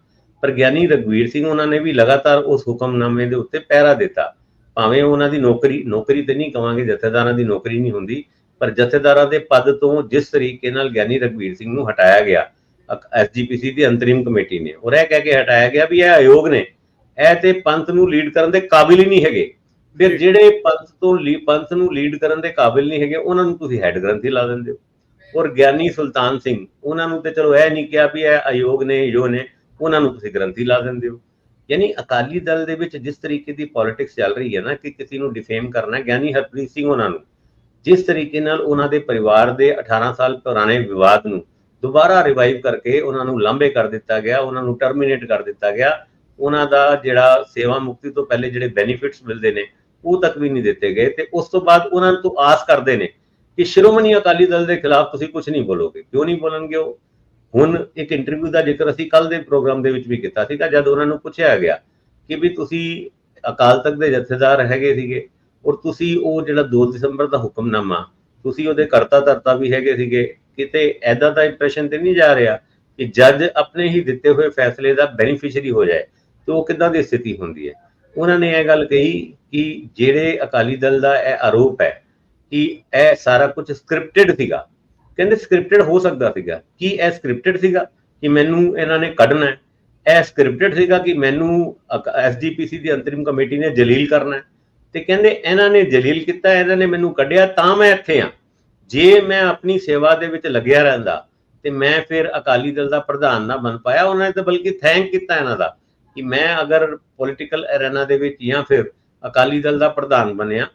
ਪਰ ਗਿਆਨੀ ਰਗਵੀਰ ਸਿੰਘ ਉਹਨਾਂ ਨੇ ਵੀ ਲਗਾਤਾਰ ਉਸ ਹੁਕਮਨਾਮੇ ਦੇ ਉੱਤੇ ਪਹਿਰਾ ਦਿੱਤਾ। ਭਾਵੇਂ ਉਹਨਾਂ ਦੀ ਨੌਕਰੀ ਨੌਕਰੀ ਤੇ ਨਹੀਂ ਕਵਾਂਗੇ, ਜਥੇਦਾਰਾਂ ਦੀ ਨੌਕਰੀ ਨਹੀਂ ਹੁੰਦੀ, ਪਰ ਜਥੇਦਾਰਾਂ ਦੇ ਪਦ ਤੋਂ ਜਿਸ ਤਰੀਕੇ ਨਾਲ ਗਿਆਨੀ ਰਗਵੀਰ ਸਿੰਘ ਨੂੰ ਹਟਾਇਆ ਗਿਆ ਐਸਜੀਪੀਸੀ ਦੀ ਅੰਤਰਿਮ ਕਮੇਟੀ ਨੇ। ਔਰ ਇਹ ਕਹਿ ਕੇ ਹਟਾਇਆ ਗਿਆ ਵੀ ਇਹ ਆਯੋਗ ਨੇ। ਇਹ ਤੇ ਪੰਥ ਨੂੰ ਲੀਡ ਕਰਨ ਦੇ ਕਾਬਿਲ ਹੀ ਨਹੀਂ ਹੈਗੇ। ਫਿਰ ਜਿਹੜੇ ਪੰਥ ਤੋਂ ਲੀ ਪੰਥ ਨੂੰ ਲੀਡ ਕਰਨ ਦੇ ਕਾਬਿਲ ਨਹੀਂ ਹੈਗੇ ਉਹਨਾਂ ਨੂੰ ਤੁਸੀਂ ਹੈੱਡ ਗ੍ਰੰਥੀ ਲਾ ਦਿੰਦੇ ਹੋ। ਔਰ ਗਿਆਨੀ ਸੁਲਤਾਨ ਸਿੰਘ ਉਹਨਾਂ ਨੂੰ ਤੇ ਚਲੋ ਇਹ ਨਹੀਂ ਕਿਹਾ ਵੀ ਇਹ ਆਯੋਗ ਨੇ ਜੋ ਨੇ ਉਹਨਾਂ ਨੂੰ ਤੁਸੀਂ ਗ੍ਰੰਥੀ ਲਾ ਦਿੰਦੇ ਹੋ। ਯਾਨੀ ਅਕਾਲੀ ਦਲ ਦੇ ਵਿੱਚ ਜਿਸ ਤਰੀਕੇ ਦੀ ਪੋਲਿਟਿਕਸ ਚੱਲ ਰਹੀ ਹੈ ਨਾ ਕਿ ਕਿਸੇ ਨੂੰ ਡਿਫੇਮ ਕਰਨਾ ਗਿਆਨੀ ਹਰਪ੍ਰੀਤ ਸਿੰਘ ਉਹਨਾਂ ਨੂੰ ਜਿਸ ਤਰੀਕੇ ਨਾਲ ਉਹਨਾਂ ਦੇ ਪਰਿਵਾਰ ਦੇ 18 ਸਾਲ ਪੁਰਾਣੇ ਵਿਵਾਦ ਨੂੰ ਦੁਬਾਰਾ ਰਿਵਾਈਵ ਕਰਕੇ ਉਹਨਾਂ ਨੂੰ ਲਾਂਬੇ ਕਰ ਦਿੱਤਾ ਗਿਆ ਉਹਨਾਂ ਨੂੰ ਟਰਮੀਨੇਟ ਕਰ ਦਿੱਤਾ ਗਿਆ ਉਹਨਾਂ ਦਾ ਜਿਹੜਾ ਸੇਵਾ ਮੁਕਤੀ ਤੋਂ ਪਹਿਲੇ ਜਿਹੜੇ ਬੈਨੀਫਿਟਸ ਮਿਲਦੇ ਨੇ ਉਹ ਤੱਕ ਵੀ ਨਹੀਂ ਦਿੱਤੇ ਗਏ ਤੇ ਉਸ ਤੋਂ ਬਾਅਦ ਉਹਨਾਂ ਤੋਂ ਆਸ ਕਰਦੇ ਨੇ ਕਿ ਸ਼੍ਰੋਮਣੀ ਅਕਾਲੀ ਦਲ ਦੇ ਖਿਲਾਫ ਤੁਸੀਂ ਕੁਝ ਨਹੀਂ ਬੋਲੋਗੇ। ਕਿਉਂ ਨਹੀਂ ਬੋਲਣਗੇ ਉਹ? ਹੁਣ ਇੱਕ ਇੰਟਰਵਿਊ ਦਾ ਜ਼ਿਕਰ ਅਸੀਂ ਕੱਲ ਦੇ ਪ੍ਰੋਗਰਾਮ ਦੇ ਵਿੱਚ ਵੀ ਕੀਤਾ ਸੀਗਾ, ਜਦ ਉਹਨਾਂ ਨੂੰ ਪੁੱਛਿਆ ਗਿਆ ਕਿ ਵੀ ਤੁਸੀਂ ਅਕਾਲ ਤਖਤ ਦੇ ਜਥੇਦਾਰ ਹੈਗੇ ਸੀਗੇ ਔਰ ਤੁਸੀਂ ਉਹ ਜਿਹੜਾ 2 ਦਸੰਬਰ ਦਾ ਹੁਕਮਨਾਮਾ, ਤੁਸੀਂ ਉਹਦੇ ਕਰਤਾ ਧਰਤਾ ਵੀ ਹੈਗੇ ਸੀਗੇ, ਕਿਤੇ ਐਦਾ ਦਾ ਇੰਪ੍ਰੈਸ਼ਨ ਤੇ ਨਹੀਂ ਜਾ ਰਿਹਾ ਕਿ ਜੱਜ ਆਪਣੇ ਹੀ ਦਿੱਤੇ ਹੋਏ ਫੈਸਲੇ ਦਾ ਬੈਨੀਫੀਸ਼ੀਅਰੀ ਹੋ ਜਾਏ ਤੇ ਉਹ ਕਿੱਦਾਂ ਦੀ ਸਥਿਤੀ ਹੁੰਦੀ ਹੈ? ਉਹਨਾਂ ਨੇ ਇਹ ਗੱਲ ਕਹੀ ਕਿ ਜਿਹੜੇ ਅਕਾਲੀ ਦਲ ਦਾ ਇਹ ਆਰੋਪ ਹੈ ਕਿ ਇਹ ਸਾਰਾ ਕੁਝ ਸਕ੍ਰਿਪਟਡ ਸੀਗਾ। ਕਹਿੰਦੇ ਸਕ੍ਰਿਪਟਡ ਹੋ ਸਕਦਾ ਸੀਗਾ। ਕੀ ਇਹ ਸਕ੍ਰਿਪਟਡ ਸੀਗਾ ਕਿ ਮੈਨੂੰ ਇਹਨਾਂ ਨੇ ਕੱਢਣਾ ਹੈ? ਇਹ ਸਕ੍ਰਿਪਟਡ ਸੀਗਾ ਕਿ ਮੈਨੂੰ ਐਸਜੀਪੀਸੀ ਦੀ ਅੰਤਰਿਮ ਕਮੇਟੀ ਨੇ ਜਲੀਲ ਕਰਨਾ ਤੇ ਕਹਿੰਦੇ ਇਹਨਾਂ ਨੇ ਜਲੀਲ ਕੀਤਾ, ਇਹਨਾਂ ਨੇ ਮੈਨੂੰ ਕੱਢਿਆ, ਤਾਂ ਮੈਂ ਇੱਥੇ ਆ ਜੇ ਮੈਂ ਆਪਣੀ ਸੇਵਾ ਦੇ ਵਿੱਚ ਲੱਗਿਆ ਰਹਿੰਦਾ ਤੇ ਮੈਂ ਫਿਰ ਅਕਾਲੀ ਦਲ ਦਾ ਪ੍ਰਧਾਨ ਨਾ ਬਣ ਪਾਇਆ, ਉਹਨਾਂ ਨੇ ਤਾਂ ਬਲਕਿ ਥੈਂਕ ਕੀਤਾ ਇਹਨਾਂ ਦਾ। ਕਿ ਮੈਂ ਅਗਰ ਪੋਲਿਟੀਕਲ ਅਰੇਨਾ ਦੇ ਵਿੱਚ ਜਾਂ ਫਿਰ ਅਕਾਲੀ ਦਲ ਦਾ ਪ੍ਰਧਾਨ ਬਣਿਆ,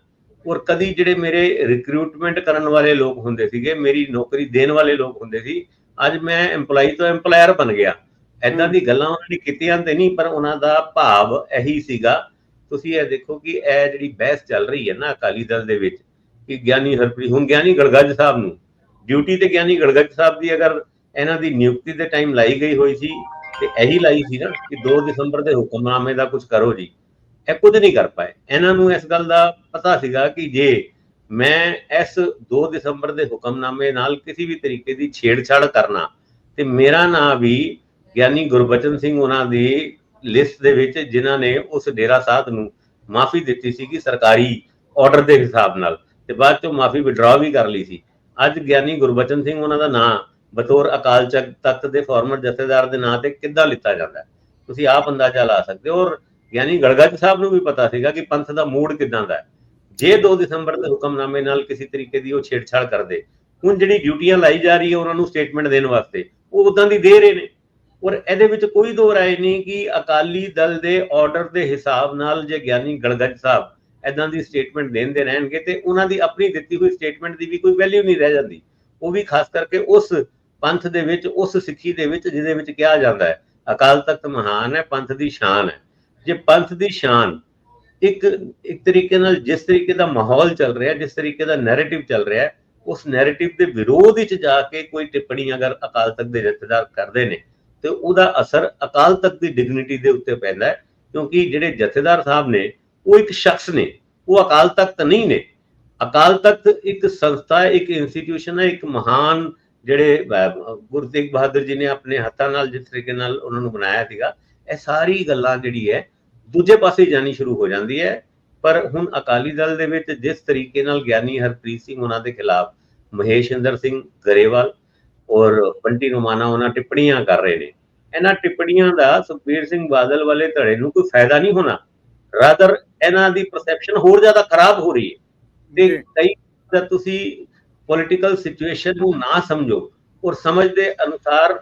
ਔਰ ਕਦੀ ਜਿਹੜੇ ਮੇਰੇ ਰਿਕਰੂਟਮੈਂਟ ਕਰਨ ਵਾਲੇ ਲੋਕ ਹੁੰਦੇ ਸੀਗੇ, ਮੇਰੀ ਨੌਕਰੀ ਦੇਣ ਵਾਲੇ ਲੋਕ ਹੁੰਦੇ ਸੀ, ਅੱਜ ਮੈਂ EMPLOYE ਤੋਂ EMPLOYER ਬਣ ਗਿਆ। ਐਦਾਂ ਦੀ ਗੱਲਾਂ ਉਹਨਾਂ ਨੇ ਕੀਤੀਆਂ ਤੇ ਨਹੀਂ, ਪਰ ਉਹਨਾਂ ਦਾ ਭਾਵ ਇਹੀ ਸੀਗਾ, ਤੁਸੀਂ ਇਹ ਦੇਖੋ ਕਿ ਇਹ ਜਿਹੜੀ ਬਹਿਸ ਚੱਲ ਰਹੀ ਹੈ ਨਾ ਅਕਾਲੀ ਦਲ ਦੇ ਵਿੱਚ, ਕਿ ਗਿਆਨੀ ਹਰਪ੍ਰੀਤ, ਹੁਣ ਗਿਆਨੀ ਗੜਗੱਜ ਸਾਹਿਬ ਨੂੰ, ਡਿਊਟੀ ਤੇ ਗਿਆਨੀ ਗੜਗੱਜ ਸਾਹਿਬ ਦੀ ਅਗਰ ਇਹਨਾਂ ਦੀ ਨਿਯੁਕਤੀ ਦੇ ਟਾਈਮ ਲਾਈ ਗਈ ਹੋਈ ਸੀ ਤੇ ਇਹੀ ਲਾਈ ਸੀ ਨਾ ਕਿ 2 ਦਸੰਬਰ ਦੇ ਹੁਕਮਨਾਮੇ ਦਾ ਕੁਝ ਕਰੋ ਜੀ। ਇਹ ਕੁਝ ਨਹੀਂ ਕਰ ਪਾਏ। ਇਹਨਾਂ ਨੂੰ ਇਸ ਗੱਲ ਦਾ ਪਤਾ ਸੀਗਾ ਕਿ ਜੇ ਮੈਂ ਇਸ 2 ਦਸੰਬਰ ਦੇ ਹੁਕਮਨਾਮੇ ਨਾਲ ਕਿਸੇ ਵੀ ਤਰੀਕੇ ਦੀ ਛੇੜਛਾੜ ਕਰਨਾ ਤੇ ਮੇਰਾ ਨਾਂ ਵੀ ਗਿਆਨੀ ਗੁਰਬਚਨ ਸਿੰਘ ਉਹਨਾਂ ਦੀ ਲਿਸਟ ਦੇ ਵਿੱਚ ਜਿਨ੍ਹਾਂ ਨੇ ਉਸ ਡੇਰਾ ਸਾਧ ਨੂੰ ਮਾਫੀ ਦਿੱਤੀ ਸੀ ਕਿ ਸਰਕਾਰੀ ਆਰਡਰ ਦੇ ਹਿਸਾਬ ਨਾਲ ਤੇ ਬਾਅਦ ਚੋਂ ਮਾਫੀ ਵਿਡਰਾ ਵੀ ਕਰ ਲਈ ਸੀ। ਅੱਜ ਗਿਆਨੀ ਗੁਰਬਚਨ ਸਿੰਘ ਉਹਨਾਂ ਦਾ ਨਾਂ ਬਤੌਰ ਅਕਾਲ ਚੱਕ ਤਖਤ ਦੇ ਫਾਰਮਰ ਜਥੇਦਾਰ ਦੇ ਨਾਂ ਤੇ ਕਿੱਦਾਂ ਲਿੱਤਾ ਜਾਂਦਾ ਤੁਸੀਂ ਆਪ ਅੰਦਾਜ਼ਾ ਲਾ ਸਕਦੇ ਹੋ ਔਰ ਗਿਆਨੀ ਗੜਗੱਜ ਸਾਹਿਬ ਨੂੰ ਵੀ ਪਤਾ ਸੀਗਾ ਕਿ ਪੰਥ ਦਾ ਮੂਡ ਕਿਦਾਂ ਦਾ ਹੈ। ਜੇ 2 ਦਸੰਬਰ ਦੇ ਹੁਕਮਨਾਮੇ ਨਾਲ ਕਿਸੇ ਤਰੀਕੇ ਦੀ ਉਹ ਛੇੜਛਾੜ ਕਰਦੇ, ਹੁਣ ਜਿਹੜੀ ਡਿਊਟੀਆਂ ਲਾਈ ਜਾ ਰਹੀ ਹੈ ਉਹਨਾਂ ਨੂੰ ਸਟੇਟਮੈਂਟ ਦੇਣ ਵਾਸਤੇ, ਉਹ ਉਦਾਂ ਦੀ ਦੇ ਰਹੇ ਨੇ। ਔਰ ਇਹਦੇ ਵਿੱਚ ਕੋਈ ਦੋ ਰਾਏ ਨਹੀਂ ਕਿ ਅਕਾਲੀ ਦਲ ਦੇ ਆਰਡਰ ਦੇ ਹਿਸਾਬ ਨਾਲ ਜੇ ਗਿਆਨੀ ਗੜਗੜ ਸਾਹਿਬ ਐਦਾਂ ਦੀ ਸਟੇਟਮੈਂਟ ਦੇਂਦੇ ਰਹਿਣਗੇ ਤੇ ਉਹਨਾਂ ਦੀ ਆਪਣੀ ਦਿੱਤੀ ਹੋਈ ਸਟੇਟਮੈਂਟ ਦੀ ਵੀ ਕੋਈ ਵੈਲਿਊ ਨਹੀਂ ਰਹਿ ਜਾਂਦੀ। ਉਹ ਵੀ ਖਾਸ ਕਰਕੇ ਉਸ ਪੰਥ ਦੇ ਵਿੱਚ, ਉਸ ਸਿੱਖੀ ਦੇ ਵਿੱਚ ਜਿਹਦੇ ਵਿੱਚ ਕਿਹਾ ਜਾਂਦਾ ਹੈ, ਅਕਾਲ ਤਖਤ ਮਹਾਨ ਹੈ, ਪੰਥ ਦੀ ਸ਼ਾਨ ਹੈ। ਜੇ ਪੰਥ ਦੀ ਸ਼ਾਨ ਇੱਕ ਇੱਕ ਤਰੀਕੇ ਨਾਲ ਜਿਸ ਤਰੀਕੇ ਦਾ ਮਾਹੌਲ ਚੱਲ ਰਿਹਾ, ਜਿਸ ਤਰੀਕੇ ਦਾ ਨੈਰੇਟਿਵ ਚੱਲ ਰਿਹਾ ਹੈ ਉਸ ਨੈਰੇਟਿਵ ਦੇ ਵਿਰੋਧ ਵਿੱਚ ਜਾ ਕੇ ਕੋਈ ਟਿੱਪਣੀ ਅਗਰ ਅਕਾਲ ਤਖਤ ਦੇ ਜਥੇਦਾਰ ਕਰਦੇ ਨੇ, ਤੇ ਉਹਦਾ ਅਸਰ ਅਕਾਲ ਤਖਤ ਦੀ ਡਿਗਨਿਟੀ ਦੇ ਉੱਤੇ ਪੈਂਦਾ ਹੈ, ਕਿਉਂਕਿ ਜਿਹੜੇ ਜਥੇਦਾਰ ਸਾਹਿਬ ਨੇ, ਉਹ ਇੱਕ ਸ਼ਖਸ ਨੇ, ਉਹ ਅਕਾਲ ਤਖਤ ਨਹੀਂ ਨੇ। ਅਕਾਲ ਤਖਤ ਇੱਕ ਸੰਸਥਾ ਇੱਕ ਇੰਸਟੀਟਿਊਸ਼ਨ ਹੈ, ਇੱਕ ਮਹਾਨ ਜਿਹੜੇ ਗੁਰੂ ਤੇਗ ਬਹਾਦਰ ਜੀ ਨੇ ਆਪਣੇ ਹੱਥਾਂ ਨਾਲ ਜਿਸ ਤਰੀਕੇ ਨਾਲ ਉਹਨਾਂ ਨੂੰ ਬਣਾਇਆ ਸੀਗਾ ਇਹ ਸਾਰੀ ਗੱਲਾਂ ਜਿਹੜੀ ਹੈ ਦੂਜੇ ਪਾਸੇ ਜਾਣੀ ਸ਼ੁਰੂ ਹੋ ਜਾਂਦੀ ਹੈ। ਪਰ ਹੁਣ ਅਕਾਲੀ ਦਲ ਦੇ ਵਿੱਚ ਜਿਸ ਤਰੀਕੇ ਨਾਲ ਗਿਆਨੀ ਹਰਪ੍ਰੀਤ ਸਿੰਘ ਉਹਨਾਂ ਦੇ ਖਿਲਾਫ ਮਹੇਸ਼ਿੰਦਰ ਸਿੰਘ ਗਰੇਵਾਲ ਔਰ ਬੰਟੀ ਰੋਮਾਨਾ ਉਹਨਾਂ ਟਿੱਪਣੀਆਂ ਕਰ ਰਹੇ ਨੇ। ਇਹਨਾਂ ਟਿੱਪਣੀਆਂ ਦਾ ਸੁਖਬੀਰ ਸਿੰਘ ਬਾਦਲ ਵਾਲੇ ਧੜੇ ਨੂੰ ਕੋਈ ਫਾਇਦਾ ਨਹੀਂ ਹੋਣਾ। ਰਾਦਰ ਇਹਨਾਂ ਦੀ ਪਰਸੈਪਸ਼ਨ ਹੋਰ ਜ਼ਿਆਦਾ ਖਰਾਬ ਹੋ ਰਹੀ ਹੈ। ਤੇ ਜੀ। ਕਈ ਤਾਂ ਤੁਸੀਂ ਪੋਲਿਟੀਕਲ ਸਿਚੁਏਸ਼ਨ ਨੂੰ ਨਾ ਸਮਝੋ ਔਰ ਸਮਝ ਦੇ ਅਨੁਸਾਰ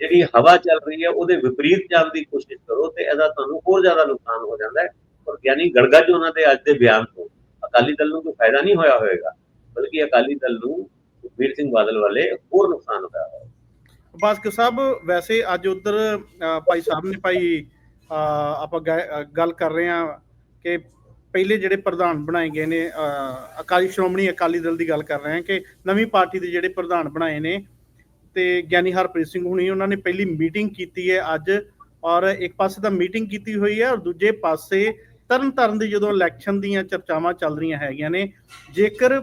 ਜਿਹੜੀ ਹਵਾ ਚੱਲ ਰਹੀ ਹੈ ਉਹਦੇ ਵਿਪਰੀਤ ਜਾਣ ਦੀ ਕੋਸ਼ਿਸ਼ ਕਰੋ ਤੇ ਇਹਦਾ ਤੁਹਾਨੂੰ ਹੋਰ ਜ਼ਿਆਦਾ ਨੁਕਸਾਨ ਹੋ ਜਾਂਦਾ ਹੈ। ਔਰ ਗਿਆਨੀ ਗੜਗੜ ਉਹਨਾਂ ਦੇ ਅੱਜ ਦੇ ਬਿਆਨ ਤੋਂ ਅਕਾਲੀ ਦਲ ਨੂੰ ਕੋਈ ਫਾਇਦਾ ਨਹੀਂ ਹੋਇਆ ਹੋਵੇਗਾ ਬਲਕਿ ਅਕਾਲੀ ਦਲ ਨੂੰ ਸੁਖਬੀਰ ਸਿੰਘ ਬਾਦਲ ਵਾਲੇ ਹੋਰ ਨੁਕਸਾਨ ਹੋਇਆ ਹੋਵੇਗਾ ਬਾਸਕ ਸਾਹਿਬ ਵੈਸੇ ਅੱਜ ਉਧਰ ਭਾਈ ਸਾਹਿਬ ਨੇ ਭਾਈ ਅਹ, ਆਪਾਂ ਗ- ਗੱਲ ਕਰ ਰਹੇ ਹਾਂ ਕਿ ਪਹਿਲੇ ਜਿਹੜੇ ਪ੍ਰਧਾਨ ਬਣਾਏ ਗਏ ਨੇ ਅਹ, ਅਕਾਲੀ ਸ਼੍ਰੋਮਣੀ ਅਕਾਲੀ ਦਲ ਦੀ ਗੱਲ ਕਰ ਰਹੇ ਹਾਂ ਕਿ ਨਵੀਂ ਪਾਰਟੀ ਦੇ ਜਿਹੜੇ ਪ੍ਰਧਾਨ ਬਣਾਏ ਨੇ ਤੇ ਗਿਆਨੀ ਹਰਪ੍ਰੀਤ ਸਿੰਘ ਹੁਣੀ ਉਹਨਾਂ ਨੇ ਪਹਿਲੀ ਮੀਟਿੰਗ ਕੀਤੀ ਹੈ ਅੱਜ ਔਰ ਇੱਕ ਪਾਸੇ ਤਾਂ ਮੀਟਿੰਗ ਕੀਤੀ ਹੋਈ ਹੈ ਔਰ ਦੂਜੇ ਪਾਸੇ ਤਰਨ ਤਾਰਨ ਦੀ ਜਦੋਂ ਇਲੈਕਸ਼ਨ ਦੀਆਂ ਚਰਚਾਵਾਂ ਚੱਲ ਰਹੀਆਂ ਹੈਗੀਆਂ ਨੇ ਜੇਕਰ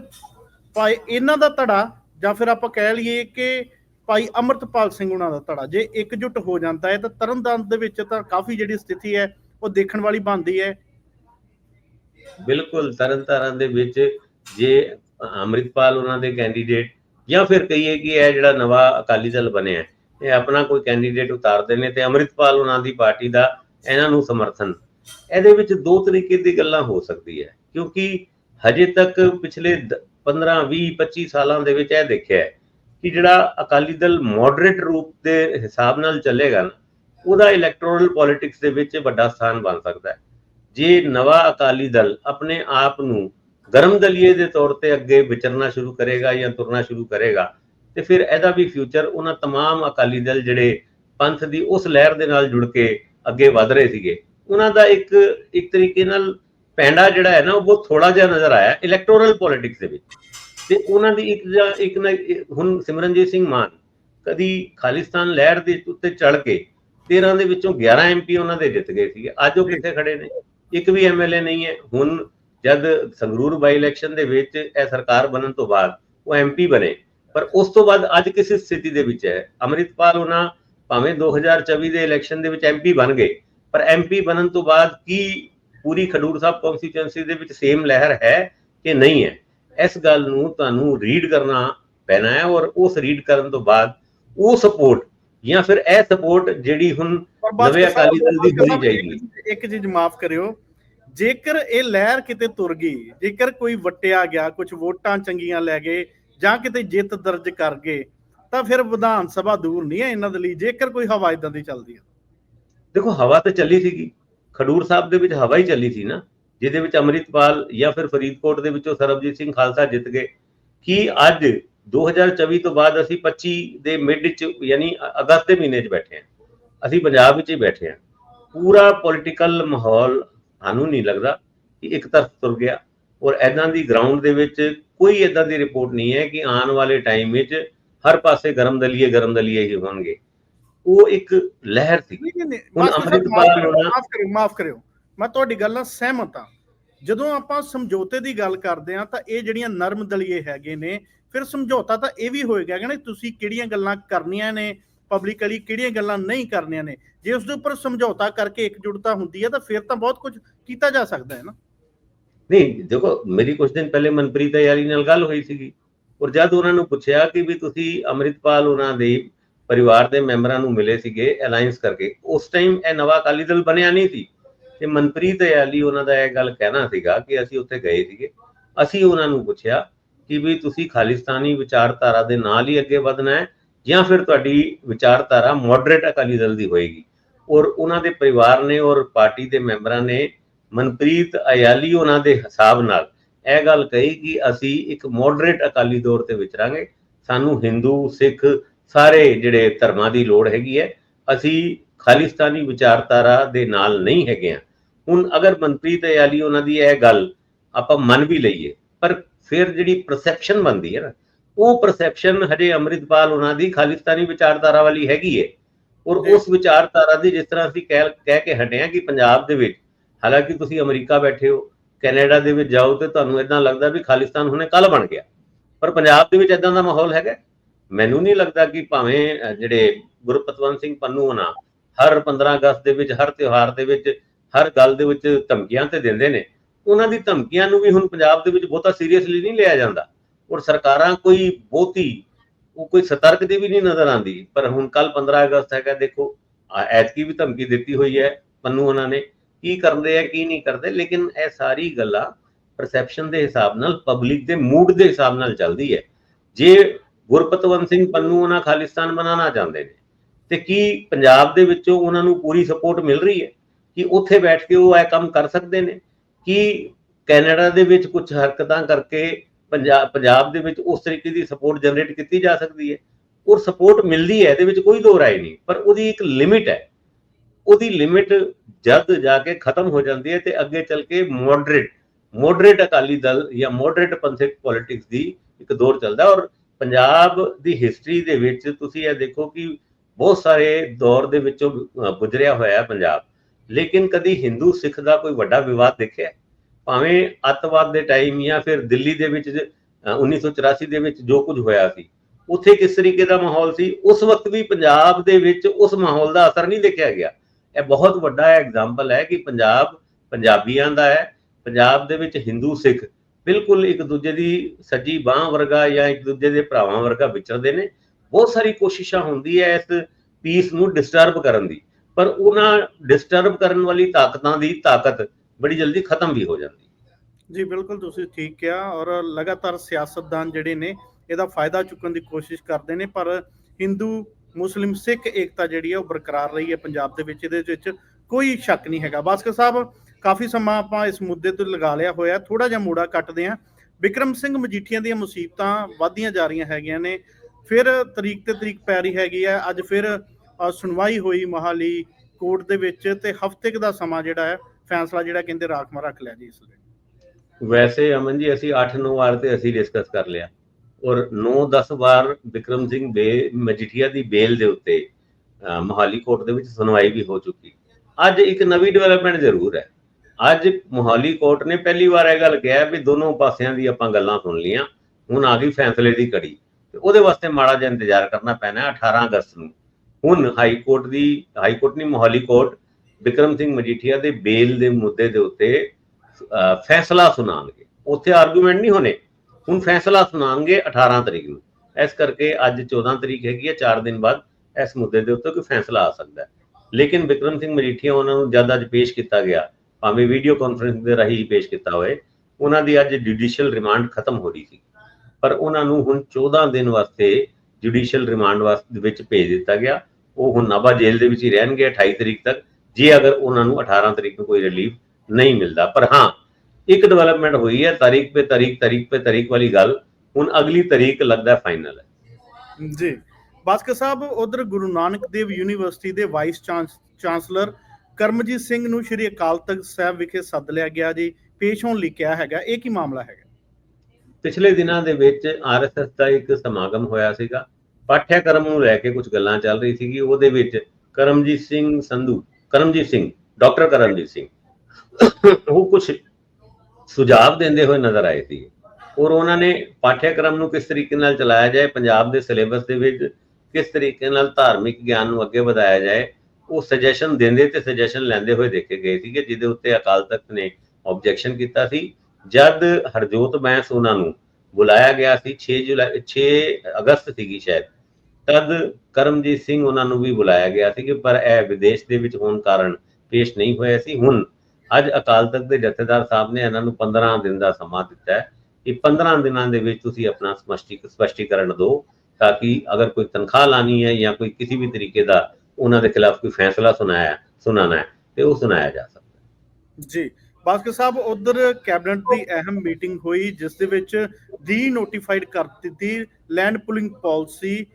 ਭਾਈ ਇਹਨਾਂ ਦਾ ਧੜਾ ਜਾਂ ਫਿਰ ਆਪਾਂ ਕਹਿ ਲਈਏ ਕਿ ਭਾਈ ਅਮਰਤਪਾਲ ਸਿੰਘ ਉਹਨਾਂ ਦਾ ਧੜਾ ਜੇ ਇਕਜੁੱਟ ਹੋ ਜਾਂਦਾ ਹੈ ਤਾਂ ਤਰਨਤਾਰਨ ਦੇ ਵਿੱਚ ਤਾਂ ਕਾਫੀ ਜਿਹੜੀ ਸਥਿਤੀ ਹੈ ਉਹ ਦੇਖਣ ਵਾਲੀ ਬਣਦੀ ਹੈ। ਬਿਲਕੁਲ ਤਰਨਤਾਰਨ ਦੇ ਵਿੱਚ ਜੇ ਅੰਮ੍ਰਿਤਪਾਲ ਉਹਨਾਂ ਦੇ ਕੈਂਡੀਡੇਟ ਜਾਂ ਫਿਰ ਕਹੀਏ ਕਿ ਇਹ ਜਿਹੜਾ ਨਵਾਂ ਅਕਾਲੀ ਦਲ ਬਣਿਆ ਇਹ ਆਪਣਾ ਕੋਈ ਕੈਂਡੀਡੇਟ ਉਤਾਰਦੇ ਨੇ ਤੇ ਅੰਮ੍ਰਿਤਪਾਲ ਉਹਨਾਂ ਦੀ ਪਾਰਟੀ ਦਾ ਇਹਨਾਂ ਨੂੰ ਸਮਰਥਨ। ਇਹਦੇ ਵਿੱਚ ਦੋ ਤਰੀਕੇ ਦੀ ਗੱਲਾਂ ਹੋ ਸਕਦੀ ਹੈ, ਕਿਉਂਕਿ ਹਜੇ ਤੱਕ ਪਿਛਲੇ 15 20 25 ਸਾਲਾਂ ਦੇ ਵਿੱਚ ਇਹ ਦੇਖਿਆ ਹੈ ਕਿ ਜਿਹੜਾ ਅਕਾਲੀ ਦਲ ਮੋਡਰੇਟ ਰੂਪ ਦੇ ਹਿਸਾਬ ਨਾਲ ਚੱਲੇਗਾ ਨਾ, ਉਹਦਾ ਇਲੈਕਟੋਰਲ ਪੋਲਿਟਿਕਸ ਦੇ ਵਿੱਚ ਵੱਡਾ ਸਥਾਨ ਬਣ ਸਕਦਾ ਹੈ। ਜੇ ਨਵਾਂ ਅਕਾਲੀ ਦਲ ਆਪਣੇ ਆਪ ਨੂੰ ਗਰਮ ਦਲੀਏ ਦੇ ਤੌਰ ਤੇ ਅੱਗੇ ਵਿਚਰਨਾ ਸ਼ੁਰੂ ਕਰੇਗਾ ਜਾਂ ਤੁਰਨਾ ਸ਼ੁਰੂ ਕਰੇਗਾ ਤੇ ਫਿਰ ਇਹਦਾ ਵੀ ਫਿਊਚਰ ਉਹਨਾਂ तमाम ਅਕਾਲੀ ਦਲ ਜਿਹੜੇ ਪੰਥ ਦੀ ਉਸ ਲਹਿਰ ਦੇ ਨਾਲ ਜੁੜ ਕੇ ਅੱਗੇ ਵਧ ਰਹੇ ਸੀਗੇ ਉਹਨਾਂ ਦਾ ਇੱਕ ਇੱਕ ਤਰੀਕੇ ਨਾਲ ਪੈਂਡਾ ਜਿਹੜਾ ਹੈ ਨਾ ਉਹ ਬਹੁਤ ਥੋੜਾ ਜਿਹਾ ਨਜ਼ਰ ਆਇਆ ਇਲੈਕਟੋਰਲ ਪੋਲਿਟਿਕਸ ਦੇ ਵਿੱਚ ਤੇ ਉਹਨਾਂ ਦੀ ਇੱਕ ਜਾਂ ਇੱਕ ਨਾ ਹੁਣ ਸਿਮਰਨਜੀਤ ਸਿੰਘ ਮਾਨ ਕਦੀ ਖਾਲਿਸਤਾਨ ਲਹਿਰ ਦੇ ਉੱਤੇ ਚੜ ਕੇ 13 ਦੇ ਵਿੱਚੋਂ 11 ਐਮਪੀ ਉਹਨਾਂ ਦੇ ਜਿੱਤ ਗਏ ਸੀਗੇ ਅੱਜ ਉਹ ਕਿੱਥੇ ਖੜੇ ਨੇ ਇੱਕ ਵੀ ਐਮਐਲਏ ਨਹੀਂ ਹੈ। ਹੁਣ ਜਦ ਸੰਗਰੂਰ ਬਾਈ ਇਲੈਕਸ਼ਨ ਦੇ ਵਿੱਚ ਇਹ ਸਰਕਾਰ ਬਣਨ ਤੋਂ ਬਾਅਦ ਉਹ ਐਮਪੀ ਬਣੇ, ਪਰ ਉਸ ਤੋਂ ਬਾਅਦ ਅੱਜ ਕਿਸ ਸਥਿਤੀ ਦੇ ਵਿੱਚ ਹੈ। ਅਮਰਿਤਪਾਲ ਉਹਨਾਂ ਭਾਵੇਂ 2024 ਦੇ ਇਲੈਕਸ਼ਨ ਦੇ ਵਿੱਚ ਐਮਪੀ ਬਣ ਗਏ, ਪਰ ਐਮਪੀ ਬਣਨ ਤੋਂ ਬਾਅਦ ਕੀ ਪੂਰੀ ਖਡੂਰ ਸਾਹਿਬ ਕਨਸਟੀਚੁਐਂਸੀ ਦੇ ਵਿੱਚ ਸੇਮ ਲਹਿਰ ਹੈ ਕਿ ਨਹੀਂ ਹੈ? ਇਸ ਗੱਲ ਨੂੰ ਤੁਹਾਨੂੰ ਰੀਡ ਕਰਨਾ ਪੈਣਾ ਹੈ ਔਰ ਉਸ ਰੀਡ ਕਰਨ ਤੋਂ ਬਾਅਦ ਉਹ ਸਪੋਰਟ ਜਾਂ ਫਿਰ ਇਹ ਸਪੋਰਟ ਜਿਹੜੀ ਹੁਣ ਨਵੇਂ ਅਕਾਲੀ ਦਲ ਦੀ ਹੋਣੀ ਚਾਹੀਦੀ ਇੱਕ ਚੀਜ਼ ਮਾਫ ਕਰਿਓ। ਜੇਕਰ ਇਹ ਲਹਿਰ ਕਿਤੇ ਤੁਰ ਗਈ ਜੇਕਰ ਕੋਈ ਵਟਿਆ ਗਿਆ ਕੁਝ ਵੋਟਾਂ ਚੰਗੀਆਂ ਲੈ ਗਏ ਜਾਂ ਕਿਤੇ ਜਿੱਤ ਦਰਜ ਕਰ ਗਏ ਤਾਂ ਫਿਰ ਵਿਧਾਨ ਸਭਾ ਦੂਰ ਨਹੀਂ ਹੈ ਇਹਨਾਂ ਦੇ ਲਈ ਜੇਕਰ ਕੋਈ ਹਵਾ ਇਦਾਂ ਦੀ ਚੱਲਦੀ ਹੈ। ਦੇਖੋ ਹਵਾ ਤਾਂ ਚੱਲੀ ਸੀਗੀ। ਖਡੂਰ ਸਾਹਿਬ ਦੇ ਵਿੱਚ ਹਵਾ ਹੀ ਚੱਲੀ ਸੀ ਨਾ ਜਿਹਦੇ ਵਿੱਚ ਅੰਮ੍ਰਿਤਪਾਲ ਜਾਂ ਫਿਰ ਫਰੀਦਕੋਟ ਦੇ ਵਿੱਚੋਂ ਸਰਬਜੀਤ ਸਿੰਘ ਖਾਲਸਾ ਜਿੱਤ ਗਏ। ਕੀ ਅੱਜ 2024 ਤੋਂ ਬਾਅਦ ਅਸੀਂ 25 ਦੇ ਮਿਡ ਚ ਯਾਨੀ ਅਗਸਤ ਦੇ ਮਹੀਨੇ ਚ ਬੈਠੇ ਹਾਂ। ਅਸੀਂ ਪੰਜਾਬ ਵਿੱਚ ਹੀ ਬੈਠੇ ਹਾਂ। ਪੂਰਾ ਪੋਲਿਟੀਕਲ ਮਾਹੌਲ ਸਾਨੂੰ ਨਹੀਂ ਲੱਗਦਾ ਕਿ ਇੱਕ ਤਰਫ ਤੁਰ ਗਿਆ। ਔਰ ਐਦਾਂ ਦੀ ਗਰਾਊਂਡ ਦੇ ਵਿੱਚ ਕੋਈ ਐਦਾਂ ਦੀ ਰਿਪੋਰਟ ਨਹੀਂ ਹੈ ਕਿ ਆਉਣ ਵਾਲੇ ਟਾਈਮ ਵਿੱਚ ਹਰ ਪਾਸੇ ਗਰਮ ਦਲੀਏ ਗਰਮ ਦਲੀਏ ਹੀ ਹੋਣਗੇ। ਉਹ ਇੱਕ ਲਹਿਰ ਸੀ। ਹੁਣ ਅੰਮ੍ਰਿਤਪਾਲ ਮਾਫ਼ ਕਰਿਓ, ਹੋਣਾ- ਮਾਫ਼ ਕਰਿਓ ਮਾਫ ਕਰਿਓ। ਮੈਂ ਤੁਹਾਡੀ ਗੱਲ ਨਾਲ ਸਹਿਮਤ ਹਾਂ। ਜਦੋਂ ਆਪਾਂ ਸਮਝੌਤੇ ਦੀ ਗੱਲ ਕਰਦੇ ਹਾਂ ਤਾਂ ਇਹ ਜਿਹੜੀਆਂ ਨਰਮ ਦਲੀਏ ਹੈਗੇ ਨੇ ਫਿਰ ਸਮਝੌਤਾ ਤਾਂ ਇਹ ਵੀ ਹੋਏਗਾ ਕਿ ਨਾ ਤੁਸੀਂ ਕਿਹੜੀਆਂ ਗੱਲਾਂ ਕਰਨੀਆਂ ਨੇ ਪਬਲਿਕਲੀ ਕਿਹੜੀਆਂ ਗੱਲਾਂ ਨਹੀਂ ਕਰਨੀਆਂ ਨੇ। ਜੇ ਉਸ ਦੇ ਉੱਪਰ ਸਮਝੌਤਾ ਕਰਕੇ ਇਕਜੁੱਟਤਾ ਹੁੰਦੀ ਹੈ ਤਾਂ ਫਿਰ ਤਾਂ ਬਹੁਤ ਕੁਝ ਕੀਤਾ ਜਾ ਸਕਦਾ ਹੈ ਨਾ। ਨਹੀਂ, ਦੇਖੋ, ਮੇਰੀ ਕੁਝ ਦਿਨ ਪਹਿਲੇ ਮਨਪ੍ਰੀਤ ਯਾਰੀ ਨਾਲ ਗੱਲ ਹੋਈ ਸੀਗੀ। ਔਰ ਜਦ ਉਹਨਾਂ ਨੂੰ ਪੁੱਛਿਆ ਕਿ ਵੀ ਤੁਸੀਂ ਅੰਮ੍ਰਿਤਪਾਲ ਉਹਨਾਂ ਦੇ ਪਰਿਵਾਰ ਦੇ ਮੈਂਬਰਾਂ ਨੂੰ ਮਿਲੇ ਸੀਗੇ ਅਲਾਈਅੰਸ ਕਰਕੇ, ਉਸ ਟਾਈਮ ਇਹ ਨਵਾਂ ਅਕਾਲੀ ਦਲ ਬਣਿਆ ਨਹੀਂ ਸੀ। ਤੇ ਮਨਪ੍ਰੀਤ ਯਾਲੀ ਉਹਨਾਂ ਦਾ ਇਹ ਗੱਲ ਕਹਿਣਾ ਸੀਗਾ ਕਿ ਅਸੀਂ ਉੱਥੇ ਗਏ ਸੀਗੇ। ਅਸੀਂ ਉਹਨਾਂ ਨੂੰ ਪੁੱਛਿਆ ਕਿ ਵੀ ਤੁਸੀਂ ਖਾਲਿਸਤਾਨੀ ਵਿਚਾਰਧਾਰਾ ਦੇ ਨਾਲ ਹੀ ਅੱਗੇ ਵਧਣਾ ਹੈ ਜਾਂ ਫਿਰ ਤੁਹਾਡੀ ਵਿਚਾਰਧਾਰਾ ਮੋਡਰੇਟ ਅਕਾਲੀ ਦਲ ਦੀ ਹੋਏਗੀ। ਔਰ ਉਹਨਾਂ ਦੇ ਪਰਿਵਾਰ ਨੇ ਔਰ ਪਾਰਟੀ ਦੇ ਮੈਂਬਰਾਂ ਨੇ ਮਨਪ੍ਰੀਤ ਅਯਾਲੀ ਉਹਨਾਂ ਦੇ ਹਿਸਾਬ ਨਾਲ ਇਹ ਗੱਲ ਕਹੀ ਕਿ ਅਸੀਂ ਇੱਕ ਮੋਡਰੇਟ ਅਕਾਲੀ ਦੌਰ ਤੇ ਵਿਚਰਾਂਗੇ। ਸਾਨੂੰ ਹਿੰਦੂ ਸਿੱਖ ਸਾਰੇ ਜਿਹੜੇ ਧਰਮਾਂ ਦੀ ਲੋੜ ਹੈਗੀ ਹੈ। ਅਸੀਂ ਖਾਲਿਸਤਾਨੀ ਵਿਚਾਰਧਾਰਾ ਦੇ ਨਾਲ ਨਹੀਂ ਹੈਗੇ ਹਾਂ। ਹੁਣ ਅਗਰ ਮਨਪ੍ਰੀਤ ਅਯਾਲੀ ਉਹਨਾਂ ਦੀ ਇਹ ਗੱਲ ਆਪਾਂ ਮੰਨ ਵੀ ਲਈਏ, ਪਰ ਫਿਰ ਜਿਹੜੀ ਪਰਸੈਪਸ਼ਨ ਬਣਦੀ ਹੈ ਨਾ ਉਹ ਪਰਸੈਪਸ਼ਨ ਹਜੇ ਅੰਮ੍ਰਿਤਪਾਲ ਉਹਨਾਂ ਦੀ ਖਾਲਿਸਤਾਨੀ ਵਿਚਾਰਧਾਰਾ ਵਾਲੀ ਹੈਗੀ ਹੈ ਔਰ। ਉਸ ਵਿਚਾਰਧਾਰਾ ਦੀ ਜਿਸ ਤਰ੍ਹਾਂ ਅਸੀਂ ਕਹਿ ਕਹਿ ਕੇ ਹਟੇ ਹਾਂ ਕਿ ਪੰਜਾਬ ਦੇ ਵਿੱਚ ਹਾਲਾਂਕਿ ਤੁਸੀਂ ਅਮਰੀਕਾ ਬੈਠੇ ਹੋ ਕੈਨੇਡਾ ਦੇ ਵਿੱਚ ਜਾਓ ਤੇ ਤੁਹਾਨੂੰ ਇਦਾਂ ਲੱਗਦਾ ਵੀ ਖਾਲਿਸਤਾਨ ਹੁਣੇ ਕੱਲ ਬਣ ਗਿਆ। ਪਰ ਪੰਜਾਬ ਦੇ ਵਿੱਚ ਇਦਾਂ ਦਾ ਮਾਹੌਲ ਹੈਗਾ। ਮੈਨੂੰ ਨਹੀਂ ਲੱਗਦਾ ਕਿ ਭਾਵੇਂ ਜਿਹੜੇ ਗੁਰਪਤਵੰਤ ਸਿੰਘ ਪੰਨੂ ਹੋਣਾ ਹਰ 15 ਅਗਸਤ ਦੇ ਵਿੱਚ ਹਰ ਤਿਉਹਾਰ ਦੇ ਵਿੱਚ ਹਰ ਗੱਲ ਦੇ ਵਿੱਚ ਧਮਕੀਆਂ ਤੇ ਦਿੰਦੇ ਨੇ। ਉਹਨਾਂ ਦੀ ਧਮਕੀਆਂ ਨੂੰ ਵੀ ਹੁਣ ਪੰਜਾਬ ਦੇ ਵਿੱਚ ਬਹੁਤਾ ਸੀਰੀਅਸਲੀ ਨਹੀਂ ਲਿਆ ਜਾਂਦਾ। ਔਰ ਸਰਕਾਰਾਂ ਕੋਈ ਬਹੁਤੀ, ਉਹ ਕੋਈ ਸਤਰਕ ਦੀ ਵੀ ਨਹੀਂ ਨਜ਼ਰ ਆਉਂਦੀ। ਪਰ ਹੁਣ ਕੱਲ 15 ਅਗਸਤ ਹੈਗਾ, ਦੇਖੋ ਐਤਕੀ ਵੀ ਧਮਕੀ ਦਿੱਤੀ ਹੋਈ ਹੈ ਪੰਨੂ ਉਹਨਾਂ ਨੇ। ਕੀ ਕਰਦੇ ਆ, ਕੀ ਨਹੀਂ ਕਰਦੇ, ਲੇਕਿਨ ਇਹ ਸਾਰੀ ਗੱਲਾਂ ਪਰਸੈਪਸ਼ਨ ਦੇ ਹਿਸਾਬ ਨਾਲ ਪਬਲਿਕ ਦੇ ਮੂਡ ਦੇ ਹਿਸਾਬ ਨਾਲ ਚੱਲਦੀ ਹੈ। ਜੇ ਗੁਰਪਤਵੰਤ ਸਿੰਘ ਪੰਨੂ ਉਹਨਾਂ ਖਾਲਿਸਤਾਨ ਬਣਾਉਣਾ ਚਾਹੁੰਦੇ ਨੇ, ਤੇ ਕੀ ਪੰਜਾਬ ਦੇ ਵਿੱਚੋਂ ਉਹਨਾਂ ਨੂੰ ਪੂਰੀ ਸਪੋਰਟ ਮਿਲ ਰਹੀ ਹੈ? ਕਿ ਉੱਥੇ ਬੈਠ ਕੇ ਉਹ ਇਹ ਕੰਮ ਕਰ ਸਕਦੇ ਨੇ? ਕਿ ਕੈਨੇਡਾ ਦੇ ਵਿੱਚ ਕੁਝ ਹਰਕਤਾਂ ਕਰਕੇ ਪੰਜਾਬ ਪੰਜਾਬ ਦੇ ਵਿੱਚ ਉਸ ਤਰੀਕੇ ਦੀ ਸਪੋਰਟ ਜਨਰੇਟ ਕੀਤੀ ਜਾ ਸਕਦੀ ਹੈ। ਔਰ ਸਪੋਰਟ ਮਿਲਦੀ ਹੈ, ਇਹਦੇ ਵਿੱਚ ਕੋਈ ਦੋ ਰਾਏ ਨਹੀਂ, ਪਰ ਉਹਦੀ ਇੱਕ ਲਿਮਿਟ ਹੈ। ਉਹਦੀ ਲਿਮਿਟ ਜਦ ਜਾ ਕੇ ਖਤਮ ਹੋ ਜਾਂਦੀ ਹੈ ਤੇ ਅੱਗੇ ਚੱਲ ਕੇ ਮੋਡਰੇਟ ਮੋਡਰੇਟ ਅਕਾਲੀ ਦਲ ਜਾਂ ਮੋਡਰੇਟ ਪੰਥਕ ਪੋਲਿਟਿਕਸ ਦੀ ਇੱਕ ਦੌਰ ਚੱਲਦਾ ਔਰ ਪੰਜਾਬ ਦੀ ਹਿਸਟਰੀ ਦੇ ਵਿੱਚ ਤੁਸੀਂ ਇਹ ਦੇਖੋ ਕਿ ਬਹੁਤ ਸਾਰੇ ਦੌਰ ਦੇ ਵਿੱਚੋਂ ਗੁਜ਼ਰਿਆ ਹੋਇਆ ਪੰਜਾਬ। ਲੇਕਿਨ ਕਦੀ ਹਿੰਦੂ ਸਿੱਖ ਦਾ ਕੋਈ ਵੱਡਾ ਵਿਵਾਦ ਦੇਖਿਆ ਭਾਵੇਂ ਅੱਤਵਾਦ ਦੇ ਟਾਈਮ ਜਾਂ ਫਿਰ ਦਿੱਲੀ ਦੇ ਵਿੱਚ ਜ- ਅਹ 1984 ਦੇ ਵਿੱਚ ਜੋ ਕੁਝ ਹੋਇਆ ਸੀ, ਉੱਥੇ ਕਿਸ ਤਰੀਕੇ ਦਾ ਮਾਹੌਲ ਸੀ? ਉਸ ਵਕਤ ਵੀ ਪੰਜਾਬ ਦੇ ਵਿੱਚ ਉਸ ਮਾਹੌਲ ਦਾ ਅਸਰ ਨਹੀਂ ਦੇਖਿਆ ਗਿਆ। ਇਹ ਬਹੁਤ ਵੱਡਾ ਐਗਜ਼ਾਮਪਲ ਹੈ ਕਿ ਪੰਜਾਬ ਪੰਜਾਬੀਆਂ ਦਾ ਹੈ। ਪੰਜਾਬ ਦੇ ਵਿੱਚ ਹਿੰਦੂ ਸਿੱਖ ਬਿਲਕੁਲ ਇੱਕ ਦੂਜੇ ਦੀ ਸੱਜੀ ਬਾਹ ਵਰਗਾ ਜਾਂ ਇੱਕ ਦੂਜੇ ਦੇ ਭਰਾਵਾਂ ਵਰਗਾ ਵਿਚਰਦੇ ਨੇ। ਬਹੁਤ ਸਾਰੀ ਕੋਸ਼ਿਸ਼ਾਂ ਹੁੰਦੀ ਹੈ ਇਸ ਪੀਸ ਨੂੰ ਡਿਸਟਰਬ ਕਰਨ ਦੀ। ਪਰ ਉਹਨਾਂ ਡਿਸਟਰਬ ਕਰਨ ਵਾਲੀ ਤਾਕਤਾਂ ਦੀ ਤਾਕਤ ਬੜੀ ਜਲਦੀ ਖਤਮ ਵੀ ਹੋ ਜਾਂਦੀ। ਜੀ, ਬਿਲਕੁਲ ਤੁਸੀਂ ਠੀਕ ਕਿਹਾ ਔਰ ਲਗਾਤਾਰ ਸਿਆਸਤਦਾਨ ਜਿਹੜੇ ਨੇ, ਇਹਦਾ ਫਾਇਦਾ ਚੁੱਕਣ ਦੀ ਕੋਸ਼ਿਸ਼ ਕਰਦੇ ਨੇ, ਪਰ ਹਿੰਦੂ, ਮੁਸਲਿਮ, ਸਿੱਖ ਏਕਤਾ ਜਿਹੜੀ ਹੈ ਉਹ ਬਰਕਰਾਰ ਰਹੀ ਹੈ ਪੰਜਾਬ ਦੇ ਵਿੱਚ, ਇਹਦੇ ਵਿੱਚ ਕੋਈ ਸ਼ੱਕ ਨਹੀਂ ਹੈਗਾ। ਬਾਸਕਰ ਸਾਹਿਬ, ਕਾਫੀ ਸਮਾਂ ਆਪਾਂ ਇਸ ਮੁੱਦੇ ਤੋਂ ਲਗਾ ਲਿਆ ਹੋਇਆ ਥੋੜਾ ਜਿਹਾ ਮੂੜਾ ਕੱਟਦੇ ਹਾਂ। ਵਿਕਰਮ ਸਿੰਘ ਮਜੀਠੀਆਂ ਦੀਆਂ ਮੁਸੀਬਤਾਂ ਵਧਦੀਆਂ ਜਾ ਰਹੀਆਂ ਹੈਗੀਆਂ ਨੇ, ਫਿਰ ਤਰੀਕ ਤੇ ਤਰੀਕ ਪੈ ਰਹੀ ਹੈਗੀ ਹੈ, ਅੱਜ ਫਿਰ ਸੁਣਵਾਈ ਹੋਈ ਮਹਾਲੀ ਕੋਰਟ ਦੇ ਵਿੱਚ ਤੇ ਹਫ਼ਤੇ ਦਾ ਸਮਾਂ ਜਿਹੜਾ ਹੈ, ਫੈਸਲਾ ਜਿਹੜਾ ਕਹਿੰਦੇ ਰਾਖਵਾਂ ਰੱਖ ਲਿਆ ਜੀ ਇਸ ਲਈ ਵੈਸੇ ਅਮਨ ਜੀ, ਅਸੀਂ 8-9 ਵਾਰ ਤੇ ਅਸੀਂ ਡਿਸਕਸ ਕਰ ਲਿਆ। ਔਰ 9-10 ਵਾਰ ਵਿਕਰਮ ਸਿੰਘ ਬੇ, ਮਜੀਠੀਆ ਦੀ ਬੇਲ ਦੇ ਉੱਤੇ ਮੋਹਾਲੀ ਕੋਰਟ ਦੇ ਵਿੱਚ ਸੁਣਵਾਈ ਵੀ ਹੋ ਚੁੱਕੀ। ਅੱਜ ਇੱਕ ਨਵੀਂ ਡਿਵੈਲਪਮੈਂਟ ਜ਼ਰੂਰ ਹੈ। ਅੱਜ ਮੋਹਾਲੀ ਕੋਰਟ ਨੇ ਪਹਿਲੀ ਵਾਰ ਇਹ ਗੱਲ ਕਿਹਾ ਵੀ ਦੋਨੋਂ ਪਾਸਿਆਂ ਦੀ ਆਪਾਂ ਗੱਲਾਂ ਸੁਣ ਲੀਆਂ ਹੁਣ ਆ ਗਈ ਫੈਸਲੇ ਦੀ ਕੜੀ ਤੇ ਉਹਦੇ ਵਾਸਤੇ ਮਾੜਾ ਜਿਹਾ ਇੰਤਜ਼ਾਰ ਕਰਨਾ ਪੈਣਾ ਹੈ 18 ਅਗਸਤ ਨੂੰ। ਹੁਣ ਹਾਈ ਕੋਰਟ ਦੀ, ਹਾਈ ਕੋਰਟ ਨਹੀਂ, ਮੋਹਾਲੀ ਕੋਰਟ ਵਿਕਰਮ ਸਿੰਘ ਮਜੀਠੀਆ ਦੇ ਬੇਲ ਦੇ ਮੁੱਦੇ ਦੇ ਉੱਤੇ ਫੈਸਲਾ ਸੁਣਾਉਣਗੇ। ਉੱਥੇ ਆਰਗੂਮੈਂਟ ਨਹੀਂ ਹੋਣੇ। ਹੁਣ ਫੈਸਲਾ ਸੁਣਾਉਣਗੇ 18 ਤਰੀਕ ਨੂੰ। ਇਸ ਕਰਕੇ ਅੱਜ 14 ਤਰੀਕ ਹੈਗੀ ਹੈ 4 ਦਿਨ ਬਾਅਦ ਇਸ ਮੁੱਦੇ ਦੇ ਉੱਤੇ ਕੋਈ ਫੈਸਲਾ ਆ ਸਕਦਾ ਹੈ। ਲੇਕਿਨ ਵਿਕਰਮ ਸਿੰਘ ਮਜੀਠੀਆ ਉਹਨਾਂ ਨੂੰ ਜਦ ਅੱਜ ਪੇਸ਼ ਕੀਤਾ ਗਿਆ, ਭਾਵੇਂ ਵੀਡੀਓ ਕਾਨਫਰੰਸ ਦੇ ਰਾਹੀਂ ਪੇਸ਼ ਕੀਤਾ ਹੋਏ ਉਹਨਾਂ ਦੀ ਅੱਜ ਜੁਡੀਸ਼ੀਅਲ ਰਿਮਾਂਡ ਖਤਮ ਹੋ ਰਹੀ ਸੀ। ਪਰ ਉਹਨਾਂ ਨੂੰ ਹੁਣ 14 ਦਿਨ ਵਾਸਤੇ ਜੁਡੀਸ਼ੀਅਲ ਰਿਮਾਂਡ ਵਾਸਤੇ ਵਿੱਚ ਭੇਜ ਦਿੱਤਾ ਗਿਆ। ਉਹ ਹੁਣ ਨਾਭਾ ਜੇਲ੍ਹ ਦੇ ਵਿੱਚ ਹੀ ਰਹਿਣਗੇ 28 ਤਰੀਕ ਤੱਕ ਜੇ ਅਗਰ ਉਹਨਾਂ ਨੂੰ 18 ਤਰੀਕ ਨੂੰ ਕੋਈ ਰਿਲੀਫ ਨਹੀਂ ਮਿਲਦਾ। ਪਰ ਹਾਂ ਇੱਕ ਡਿਵੈਲਪਮੈਂਟ ਹੋਈ ਹੈ ਤਾਰੀਖ ਪੇ ਤਾਰੀਖ ਤਾਰੀਖ ਪੇ ਤਾਰੀਖ ਵਾਲੀ ਗੱਲ ਹੁਣ ਅਗਲੀ ਤਾਰੀਖ ਲੱਗਦਾ ਫਾਈਨਲ ਹੈ। ਜੀ। ਬਾਸਕਰ ਸਾਹਿਬ ਉਧਰ ਗੁਰੂ ਨਾਨਕ ਦੇਵ ਯੂਨੀਵਰਸਿਟੀ ਦੇ ਵਾਈਸ ਚਾਂਸ- ਚਾਂਸਲਰ ਕਰਮਜੀਤ ਸਿੰਘ ਨੂੰ ਸ਼੍ਰੀ ਅਕਾਲ ਤਖਤ ਸਾਹਿਬ ਵਿਖੇ ਸੱਦ ਲਿਆ ਗਿਆ ਜੀ। ਪੇਸ਼ ਹੋਣ ਲਈ ਕਿਹਾ ਹੈਗਾ ਇਹ ਕੀ ਮਾਮਲਾ ਹੈਗਾ? ਪਿਛਲੇ ਦਿਨਾਂ ਦੇ ਵਿੱਚ ਆਰਐਸਐਸ ਦਾ ਇੱਕ ਸਮਾਗਮ ਹੋਇਆ ਸੀਗਾ। ਪਾਠਿਆਕ੍ਰਮ ਨੂੰ ਲੈ ਕੇ ਕੁਝ ਗੱਲਾਂ ਚੱਲ ਰਹੀ ਸੀਗੀ, ਉਹਦੇ ਵਿੱਚ ਕਰਮਜੀਤ ਸਿੰਘ ਸੰਧੂ, ਕਰਮਜੀਤ ਸਿੰਘ ਡਾਕਟਰ ਕਰਮਜੀਤ ਸਿੰਘ, ਉਹ ਕੁਝ ਸੁਝਾਅ ਦਿੰਦੇ ਹੋਏ ਨਜ਼ਰ ਆਏ ਸੀ ਔਰ ਉਹਨਾਂ ਨੇ ਪਾਠਿਆਕ੍ਰਮ ਨੂੰ ਕਿਸ ਤਰੀਕੇ ਨਾਲ ਚਲਾਇਆ ਜਾਏ, ਪੰਜਾਬ ਦੇ ਸਿਲੇਬਸ ਦੇ ਵਿੱਚ ਕਿਸ ਤਰੀਕੇ ਨਾਲ ਧਾਰਮਿਕ ਗਿਆਨ ਨੂੰ ਅੱਗੇ ਵਧਾਇਆ ਜਾਏ, ਉਹ ਸੁਜੈਸ਼ਨ ਦਿੰਦੇ ਤੇ ਸੁਜੈਸ਼ਨ ਲੈਂਦੇ ਹੋਏ ਦੇਖੇ ਗਏ ਸੀਗੇ, ਜਿਹਦੇ ਉੱਤੇ ਅਕਾਲ ਤਖਤ ਨੇ ਆਬਜੈਕਸ਼ਨ ਕੀਤਾ ਸੀ। ਜਦ ਹਰਜੋਤ ਬੈਂਸ ਉਹਨਾਂ ਨੂੰ ਬੁਲਾਇਆ ਗਿਆ ਸੀ 6 ਜੁਲਾਈ 6 ਅਗਸਤ ਸੀਗੀ ਸ਼ਾਇਦ ਤਦ ਕਰਮਜੀਤ ਸਿੰਘ ਉਹਨਾਂ ਨੂੰ ਵੀ ਬੁਲਾਇਆ ਗਿਆ ਸੀ ਕਿ ਪਰ ਇਹ ਵਿਦੇਸ਼ ਦੇ ਵਿੱਚ ਹੋਣ ਕਾਰਨ ਪੇਸ਼ ਨਹੀਂ ਹੋਇਆ ਸੀ। ਹੁਣ ਅੱਜ ਅਕਾਲ ਤਖਤ ਦੇ ਜਥੇਦਾਰ ਸਾਹਿਬ ਨੇ ਇਹਨਾਂ ਨੂੰ 15 ਦਿਨ ਦਾ ਸਮਾਂ ਦਿੱਤਾ ਹੈ। ਇਹ 15 ਦਿਨਾਂ ਦੇ ਵਿੱਚ ਤੁਸੀਂ ਆਪਣਾ ਸਪਸ਼ਟੀਕਰਨ ਦਿਓ ਤਾਂ ਕਿ ਅਗਰ ਕੋਈ ਤਨਖਾਹ ਲਾਣੀ ਹੈ ਜਾਂ ਕੋਈ ਕਿਸੇ ਵੀ ਤਰੀਕੇ ਦਾ ਉਹਨਾਂ ਦੇ ਖਿਲਾਫ ਕੋਈ ਫੈਸਲਾ ਸੁਣਾਇਆ ਸੁਣਾਣਾ ਹੈ ਤੇ ਉਹ ਸੁਣਾਇਆ ਜਾ ਸਕਦਾ ਜੀ, ਬਾਸਕਰ ਸਾਹਿਬ, ਉਧਰ ਕੈਬਨਿਟ ਦੀ ਅਹਿਮ ਮੀਟਿੰਗ ਹੋਈ ਜਿਸ ਦੇ ਵਿੱਚ ਡੀ ਨੋਟੀਫਾਈਡ ਕਰ ਦਿੱਤੀ ਲੈਂਡ ਪੁਲਿੰਗ ਪਾਲਿਸੀ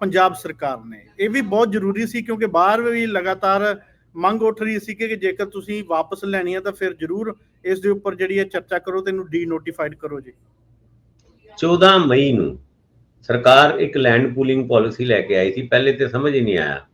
ਪੰਜਾਬ ਸਰਕਾਰ ਨੇ। ਇਹ ਵੀ ਬਹੁਤ ਜ਼ਰੂਰੀ ਸੀ ਕਿਉਂਕਿ ਬਾਹਰ ਵੀ ਲਗਾਤਾਰ ਮੰਗ ਉੱਠ ਰਹੀ ਸੀ ਕਿ ਜੇਕਰ ਤੁਸੀਂ ਵਾਪਸ ਲੈਣੀ ਹੈ ਤਾਂ ਫਿਰ ਜ਼ਰੂਰ ਇਸ ਦੇ ਉੱਪਰ ਜਿਹੜੀ ਹੈ ਚਰਚਾ ਕਰੋ ਤੇ ਇਹਨੂੰ ਡੀ ਨੋਟੀਫਾਈਡ ਕਰੋ ਜੀ। 14 ਮਈ ਨੂੰ ਸਰਕਾਰ ਇੱਕ ਲੈਂਡ ਪੂਲਿੰਗ ਪਾਲਿਸੀ ਲੈ ਕੇ ਆਈ ਸੀ, ਪਹਿਲੇ ਤੇ ਸਮਝ ਹੀ ਨਹੀਂ ਆਇਆ।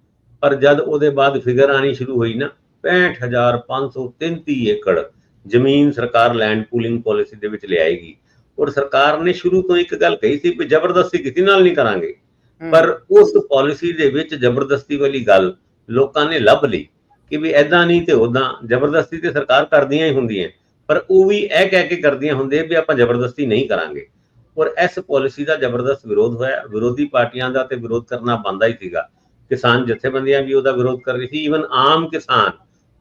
ਪਰ ਜਦ ਉਹਦੇ ਬਾਅਦ ਫਿਗਰ ਆਣੀ ਸ਼ੁਰੂ ਹੋਈ ਨਾ 65533 ਏਕੜ ਜ਼ਮੀਨ ਸਰਕਾਰ ਲੈਂਡ ਪੂਲਿੰਗ ਪਾਲਿਸੀ ਦੇ ਵਿੱਚ ਲਿਆਏਗੀ। ਔਰ ਸਰਕਾਰ ਨੇ ਸ਼ੁਰੂ ਤੋਂ ਇੱਕ ਗੱਲ ਕਹੀ ਸੀ ਕਿ ਜ਼ਬਰਦਸਤੀ ਕਿਸੇ ਨਾਲ ਨਹੀਂ ਕਰਾਂਗੇ। ਪਰ ਉਸ ਪਾਲਿਸੀ ਦੇ ਵਿੱਚ ਜ਼ਬਰਦਸਤੀ ਵਾਲੀ ਗੱਲ ਲੋਕਾਂ ਨੇ ਲੱਭ ਲਈ ਕਿ ਵੀ ਐਦਾਂ ਨਹੀਂ ਤੇ ਉਦਾਂ ਜ਼ਬਰਦਸਤੀ ਤੇ ਸਰਕਾਰ ਕਰਦੀਆਂ ਹੀ ਹੁੰਦੀਆਂ। ਪਰ ਉਹ ਵੀ ਇਹ ਕਹਿ ਕੇ ਕਰਦੀਆਂ ਹੁੰਦੇ ਵੀ ਆਪਾਂ ਜ਼ਬਰਦਸਤੀ ਨਹੀਂ ਕਰਾਂਗੇ। ਔਰ ਇਸ ਪਾਲਿਸੀ ਦਾ ਜ਼ਬਰਦਸਤ ਵਿਰੋਧ ਹੋਇਆ। ਵਿਰੋਧੀ ਪਾਰਟੀਆਂ ਦਾ ਤੇ ਵਿਰੋਧ ਕਰਨਾ ਬੰਦਾ ਹੀ ਸੀਗਾ। ਕਿਸਾਨ ਜਥੇਬੰਦੀਆਂ ਵੀ ਉਹਦਾ ਵਿਰੋਧ ਕਰ ਰਹੀ ਸੀ। ਈਵਨ ਆਮ ਕਿਸਾਨ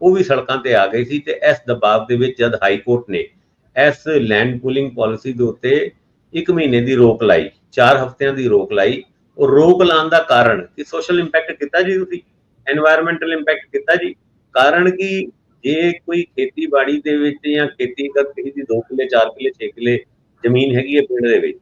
ਉਹ ਵੀ ਸੜਕਾਂ ਤੇ ਆ ਗਏ ਸੀ ਤੇ ਇਸ ਦਬਾਅ ਦੇ ਵਿੱਚ ਜਦ ਹਾਈ ਕੋਰਟ ਨੇ ਇਸ ਲੈਂਡ ਪੂਲਿੰਗ ਪਾਲਿਸੀ ਦੇ ਉੱਤੇ ਇੱਕ ਮਹੀਨੇ ਦੀ ਰੋਕ ਲਾਈ 4 ਹਫ਼ਤਿਆਂ ਦੀ ਰੋਕ ਲਾਈ ਉਹ ਰੋਕ ਲਾਉਣ ਦਾ ਕਾਰਨ ਕਿ ਸੋਸ਼ਲ ਇੰਪੈਕਟ ਕੀਤਾ ਜੀ ਤੁਸੀਂ? এনवायरमेंटਲ ਇੰਪੈਕਟ ਕੀਤਾ ਜੀ? ਕਾਰਨ ਕਿ? ਜੇ ਕੋਈ ਖੇਤੀਬਾੜੀ ਦੇ ਵਿੱਚ ਜਾਂ ਖੇਤੀ ਦਾ ਕਿਸੇ ਦੀ 2 ਕਿਲੇ 4 ਕਿਲੇ 6 ਕਿਲੇ ਜ਼ਮੀਨ ਹੈਗੀ ਹੈ ਪਿੰਡ ਦੇ ਵਿੱਚ,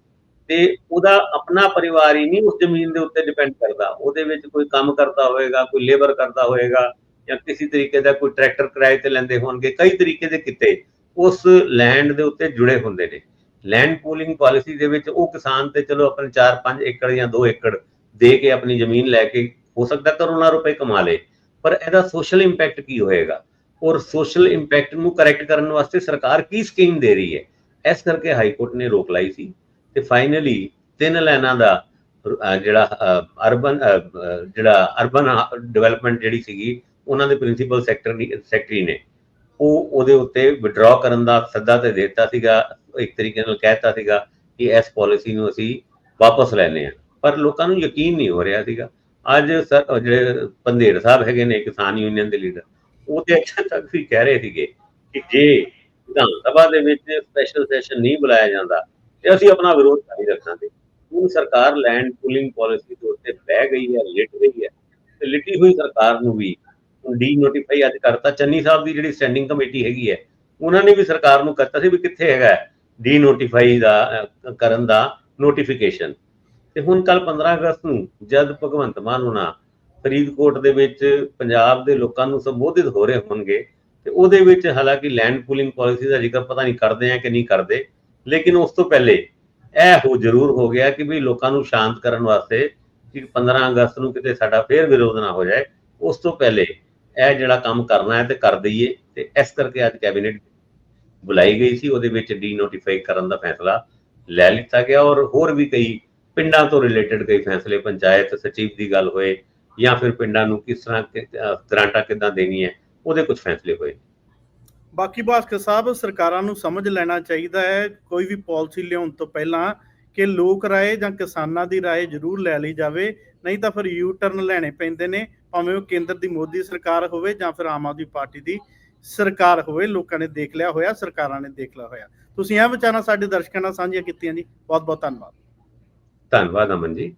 ਤੇ ਉਹਦਾ ਆਪਣਾ ਪਰਿਵਾਰ ਹੀ ਨਹੀਂ ਉਸ ਜ਼ਮੀਨ ਦੇ ਉੱਤੇ ਡਿਪੈਂਡ ਕਰਦਾ। ਉਹਦੇ ਵਿੱਚ ਕੋਈ ਕੰਮ ਕਰਦਾ ਹੋਵੇਗਾ, ਕੋਈ ਲੇਬਰ ਕਰਦਾ ਹੋਵੇਗਾ ਜਾਂ ਕਿਸੇ ਤਰੀਕੇ ਦਾ ਕੋਈ ਟਰੈਕਟਰ ਕਿਰਾਏ ਤੇ ਲੈਂਦੇ ਹੋਣਗੇ, ਕਈ ਤਰੀਕੇ ਦੇ ਕਿਤੇ ਉਸ ਲੈਂਡ ਦੇ ਉੱਤੇ ਜੁੜੇ ਹੁੰਦੇ ਨੇ। ਲੈਂਡ ਪੂਲਿੰਗ ਪਾਲਿਸੀ ਦੇ ਵਿੱਚ ਉਹ ਕਿਸਾਨ ਤੇ ਚਲੋ ਆਪਣੇ 4-5 ਏਕੜ ਜਾਂ 2 ਏਕੜ ਦੇ ਕੇ ਆਪਣੀ ਜ਼ਮੀਨ ਲੈ ਕੇ ਹੋ ਸਕਦਾ ਕਰੋੜਾਂ ਰੁਪਏ ਕਮਾ ਲੇ, ਪਰ ਇਹਦਾ ਸੋਸ਼ਲ ਇੰਪੈਕਟ ਕੀ ਹੋਏਗਾ? ਔਰ ਸੋਸ਼ਲ ਇੰਪੈਕਟ ਨੂੰ ਕਰੈਕਟ ਕਰਨ ਵਾਸਤੇ ਸਰਕਾਰ ਕੀ ਸਕੀਮ ਦੇ ਰਹੀ ਹੈ? ਇਸ ਕਰਕੇ ਹਾਈ ਕੋਰਟ ਨੇ ਰੋਕ ਲਾਈ ਸੀ ਤੇ ਫਾਈਨਲੀ ਤਿੰਨ ਲਾਈਨਾਂ ਦਾ ਜਿਹੜਾ ਅਰਬਨ ਜਿਹੜਾ ਅਰਬਨ ਡਿਵੈਲਪਮੈਂਟ ਜਿਹੜੀ ਸੀਗੀ, ਉਹਨਾਂ ਦੇ ਪ੍ਰਿੰਸੀਪਲ ਸੈਕਟਰ ਸੈਕਟਰੀ ਨੇ ਉਹ ਉਹਦੇ ਉੱਤੇ ਵਿਡਰਾ ਕਰਨ ਦਾ ਸੱਦਾ ਤੇ ਦਿੱਤਾ ਸੀਗਾ, ਇੱਕ ਤਰੀਕੇ ਨਾਲ ਕਹਿਤਾ ਸੀਗਾ ਕਿ ਇਸ ਪਾਲਿਸੀ ਨੂੰ ਅਸੀਂ ਵਾਪਸ ਲੈਨੇ ਆ ਪਰ ਲੋਕਾਂ ਨੂੰ ਯਕੀਨ ਨਹੀਂ ਹੋ ਰਿਹਾ ਸੀਗਾ। ਅੱਜ ਸਰ ਜਿਹੜੇ ਪੰਧੇਰ ਸਾਹਿਬ ਹੈਗੇ ਨੇ, ਕਿਸਾਨ ਯੂਨੀਅਨ ਦੇ ਲੀਡਰ ਉਹ ਤੇ ਅੱਛਾ ਤੱਕ ਵੀ ਕਹਿ ਰਹੇ ਸੀਗੇ ਕਿ ਜੇ ਵਿਧਾਨ ਸਭਾ ਦੇ ਵਿੱਚ ਸਪੈਸ਼ਲ ਸੈਸ਼ਨ ਨਹੀਂ ਬੁਲਾਇਆ ਜਾਂਦਾ ਤੇ ਅਸੀਂ ਆਪਣਾ ਵਿਰੋਧ ਜਾਰੀ ਰੱਖਾਂਗੇ। ਹੁਣ ਸਰਕਾਰ ਲੈਂਡ ਪੂਲਿੰਗ ਪਾਲਿਸੀ ਦੇ ਉੱਤੇ ਬਹਿ ਗਈ ਹੈ, ਲਿਟ ਗਈ ਹੈ ਤੇ ਲਿਟੀ ਹੋਈ ਸਰਕਾਰ ਨੂੰ ਵੀ ਡੀ ਨੋਟੀਫਾਈ ਅੱਜ ਕਰਤਾ। ਚੰਨੀ ਸਾਹਿਬ ਦੀ ਜਿਹੜੀ ਸਟੈਂਡਿੰਗ ਕਮੇਟੀ ਹੈਗੀ ਹੈ, ਉਹਨਾਂ ਨੇ ਵੀ ਸਰਕਾਰ ਨੂੰ ਕਹਤਾ ਸੀ ਵੀ ਕਿੱਥੇ ਹੈਗਾ ਡੀ ਨੋਟੀਫਾਈ ਦਾ ਕਰਨ ਦਾ ਨੋਟੀਫਿਕੇਸ਼ਨ ਤੇ ਹੁਣ ਕੱਲ 15 ਅਗਸਤ ਨੂੰ ਜਦ ਭਗਵੰਤ ਮਾਨ ਹੋਣਾ ਫਰੀਦਕੋਟ ਦੇ ਵਿੱਚ ਪੰਜਾਬ ਦੇ ਲੋਕਾਂ ਨੂੰ ਸੰਬੋਧਿਤ ਹੋ ਰਹੇ ਹੋਣਗੇ, ਤੇ ਉਹਦੇ ਵਿੱਚ ਹਾਲਾਂਕਿ ਲੈਂਡ ਪੂਲਿੰਗ ਪਾਲਿਸੀ ਦਾ ਜ਼ਿਕਰ ਪਤਾ ਨਹੀਂ ਕਰਦੇ ਆ ਕਿ ਨਹੀਂ ਕਰਦੇ, ਲੇਕਿਨ ਉਸ ਤੋਂ ਪਹਿਲੇ ਇਹ ਹੋ ਜ਼ਰੂਰ ਹੋ ਗਿਆ ਕਿ ਵੀ ਲੋਕਾਂ ਨੂੰ ਸ਼ਾਂਤ ਕਰਨ ਵਾਸਤੇ ਕਿ 15 ਅਗਸਤ ਨੂੰ ਕਿਤੇ ਸਾਡਾ ਫੇਰ ਵਿਰੋਧ ਨਾ ਹੋ ਜਾਏ, ਉਸ ਤੋਂ ਪਹਿਲੇ ਇਹ ਜਿਹੜਾ ਕੰਮ ਕਰਨਾ ਹੈ ਤੇ ਕਰ ਦਈਏ ਤੇ ਇਸ ਕਰਕੇ ਅੱਜ ਕੈਬਨਿਟ ਬੁਲਾਈ ਗਈ ਸੀ, ਉਹਦੇ ਵਿੱਚ ਡੀ ਨੋਟੀਫਾਈ ਕਰਨ ਦਾ ਫੈਸਲਾ ਲੈ ਲਿੱਤਾ ਗਿਆ ਔਰ ਹੋਰ ਵੀ ਕਈ ਪਿੰਡਾਂ ਤੋਂ ਰਿਲੇਟਡ ਕਈ ਫੈਸਲੇ, ਪੰਚਾਇਤ ਸਚਿਵ ਦੀ ਗੱਲ ਹੋਏ ਜਾਂ ਫਿਰ ਪਿੰਡਾਂ ਨੂੰ ਕਿਸ ਤਰ੍ਹਾਂ ਗ੍ਰਾਂਟਾਂ ਕਿੱਦਾਂ ਦੇਣੀ ਹੈ ਉਹਦੇ ਕੁਝ ਫੈਸਲੇ ਹੋਏ। ਬਾਕੀ ਭਾਸਕਰ ਸਾਹਿਬ, ਸਰਕਾਰਾਂ ਨੂੰ ਸਮਝ ਲੈਣਾ ਚਾਹੀਦਾ ਹੈ, ਕੋਈ ਵੀ ਪਾਲਿਸੀ ਲਿਆਉਣ ਤੋਂ ਪਹਿਲਾਂ ਕਿ ਲੋਕ ਰਾਏ ਜਾਂ ਕਿਸਾਨਾਂ ਦੀ ਰਾਏ ਜ਼ਰੂਰ ਲੈ ਲਈ ਜਾਵੇ, ਨਹੀਂ ਤਾਂ ਫਿਰ ਯੂ ਟਰਨ ਲੈਣੇ ਪੈਂਦੇ ਨੇ। ਭਾਵੇਂ ਉਹ ਕੇਂਦਰ ਦੀ ਮੋਦੀ ਸਰਕਾਰ ਹੋਵੇ ਜਾਂ ਫਿਰ ਆਮ ਆਦਮੀ ਪਾਰਟੀ ਦੀ ਸਰਕਾਰ ਹੋਵੇ, ਲੋਕਾਂ ਨੇ ਦੇਖ ਲਿਆ ਹੋਇਆ, ਸਰਕਾਰਾਂ ਨੇ ਦੇਖ ਲਿਆ ਹੋਇਆ। ਤੁਸੀਂ ਇਹ ਵਿਚਾਰਾਂ ਸਾਡੇ ਦਰਸ਼ਕਾਂ ਨਾਲ ਸਾਂਝੀਆਂ ਕੀਤੀਆਂ ਜੀ। ਬਹੁਤ ਬਹੁਤ ਧੰਨਵਾਦ। ਧੰਨਵਾਦ ਅਮਨ ਜੀ।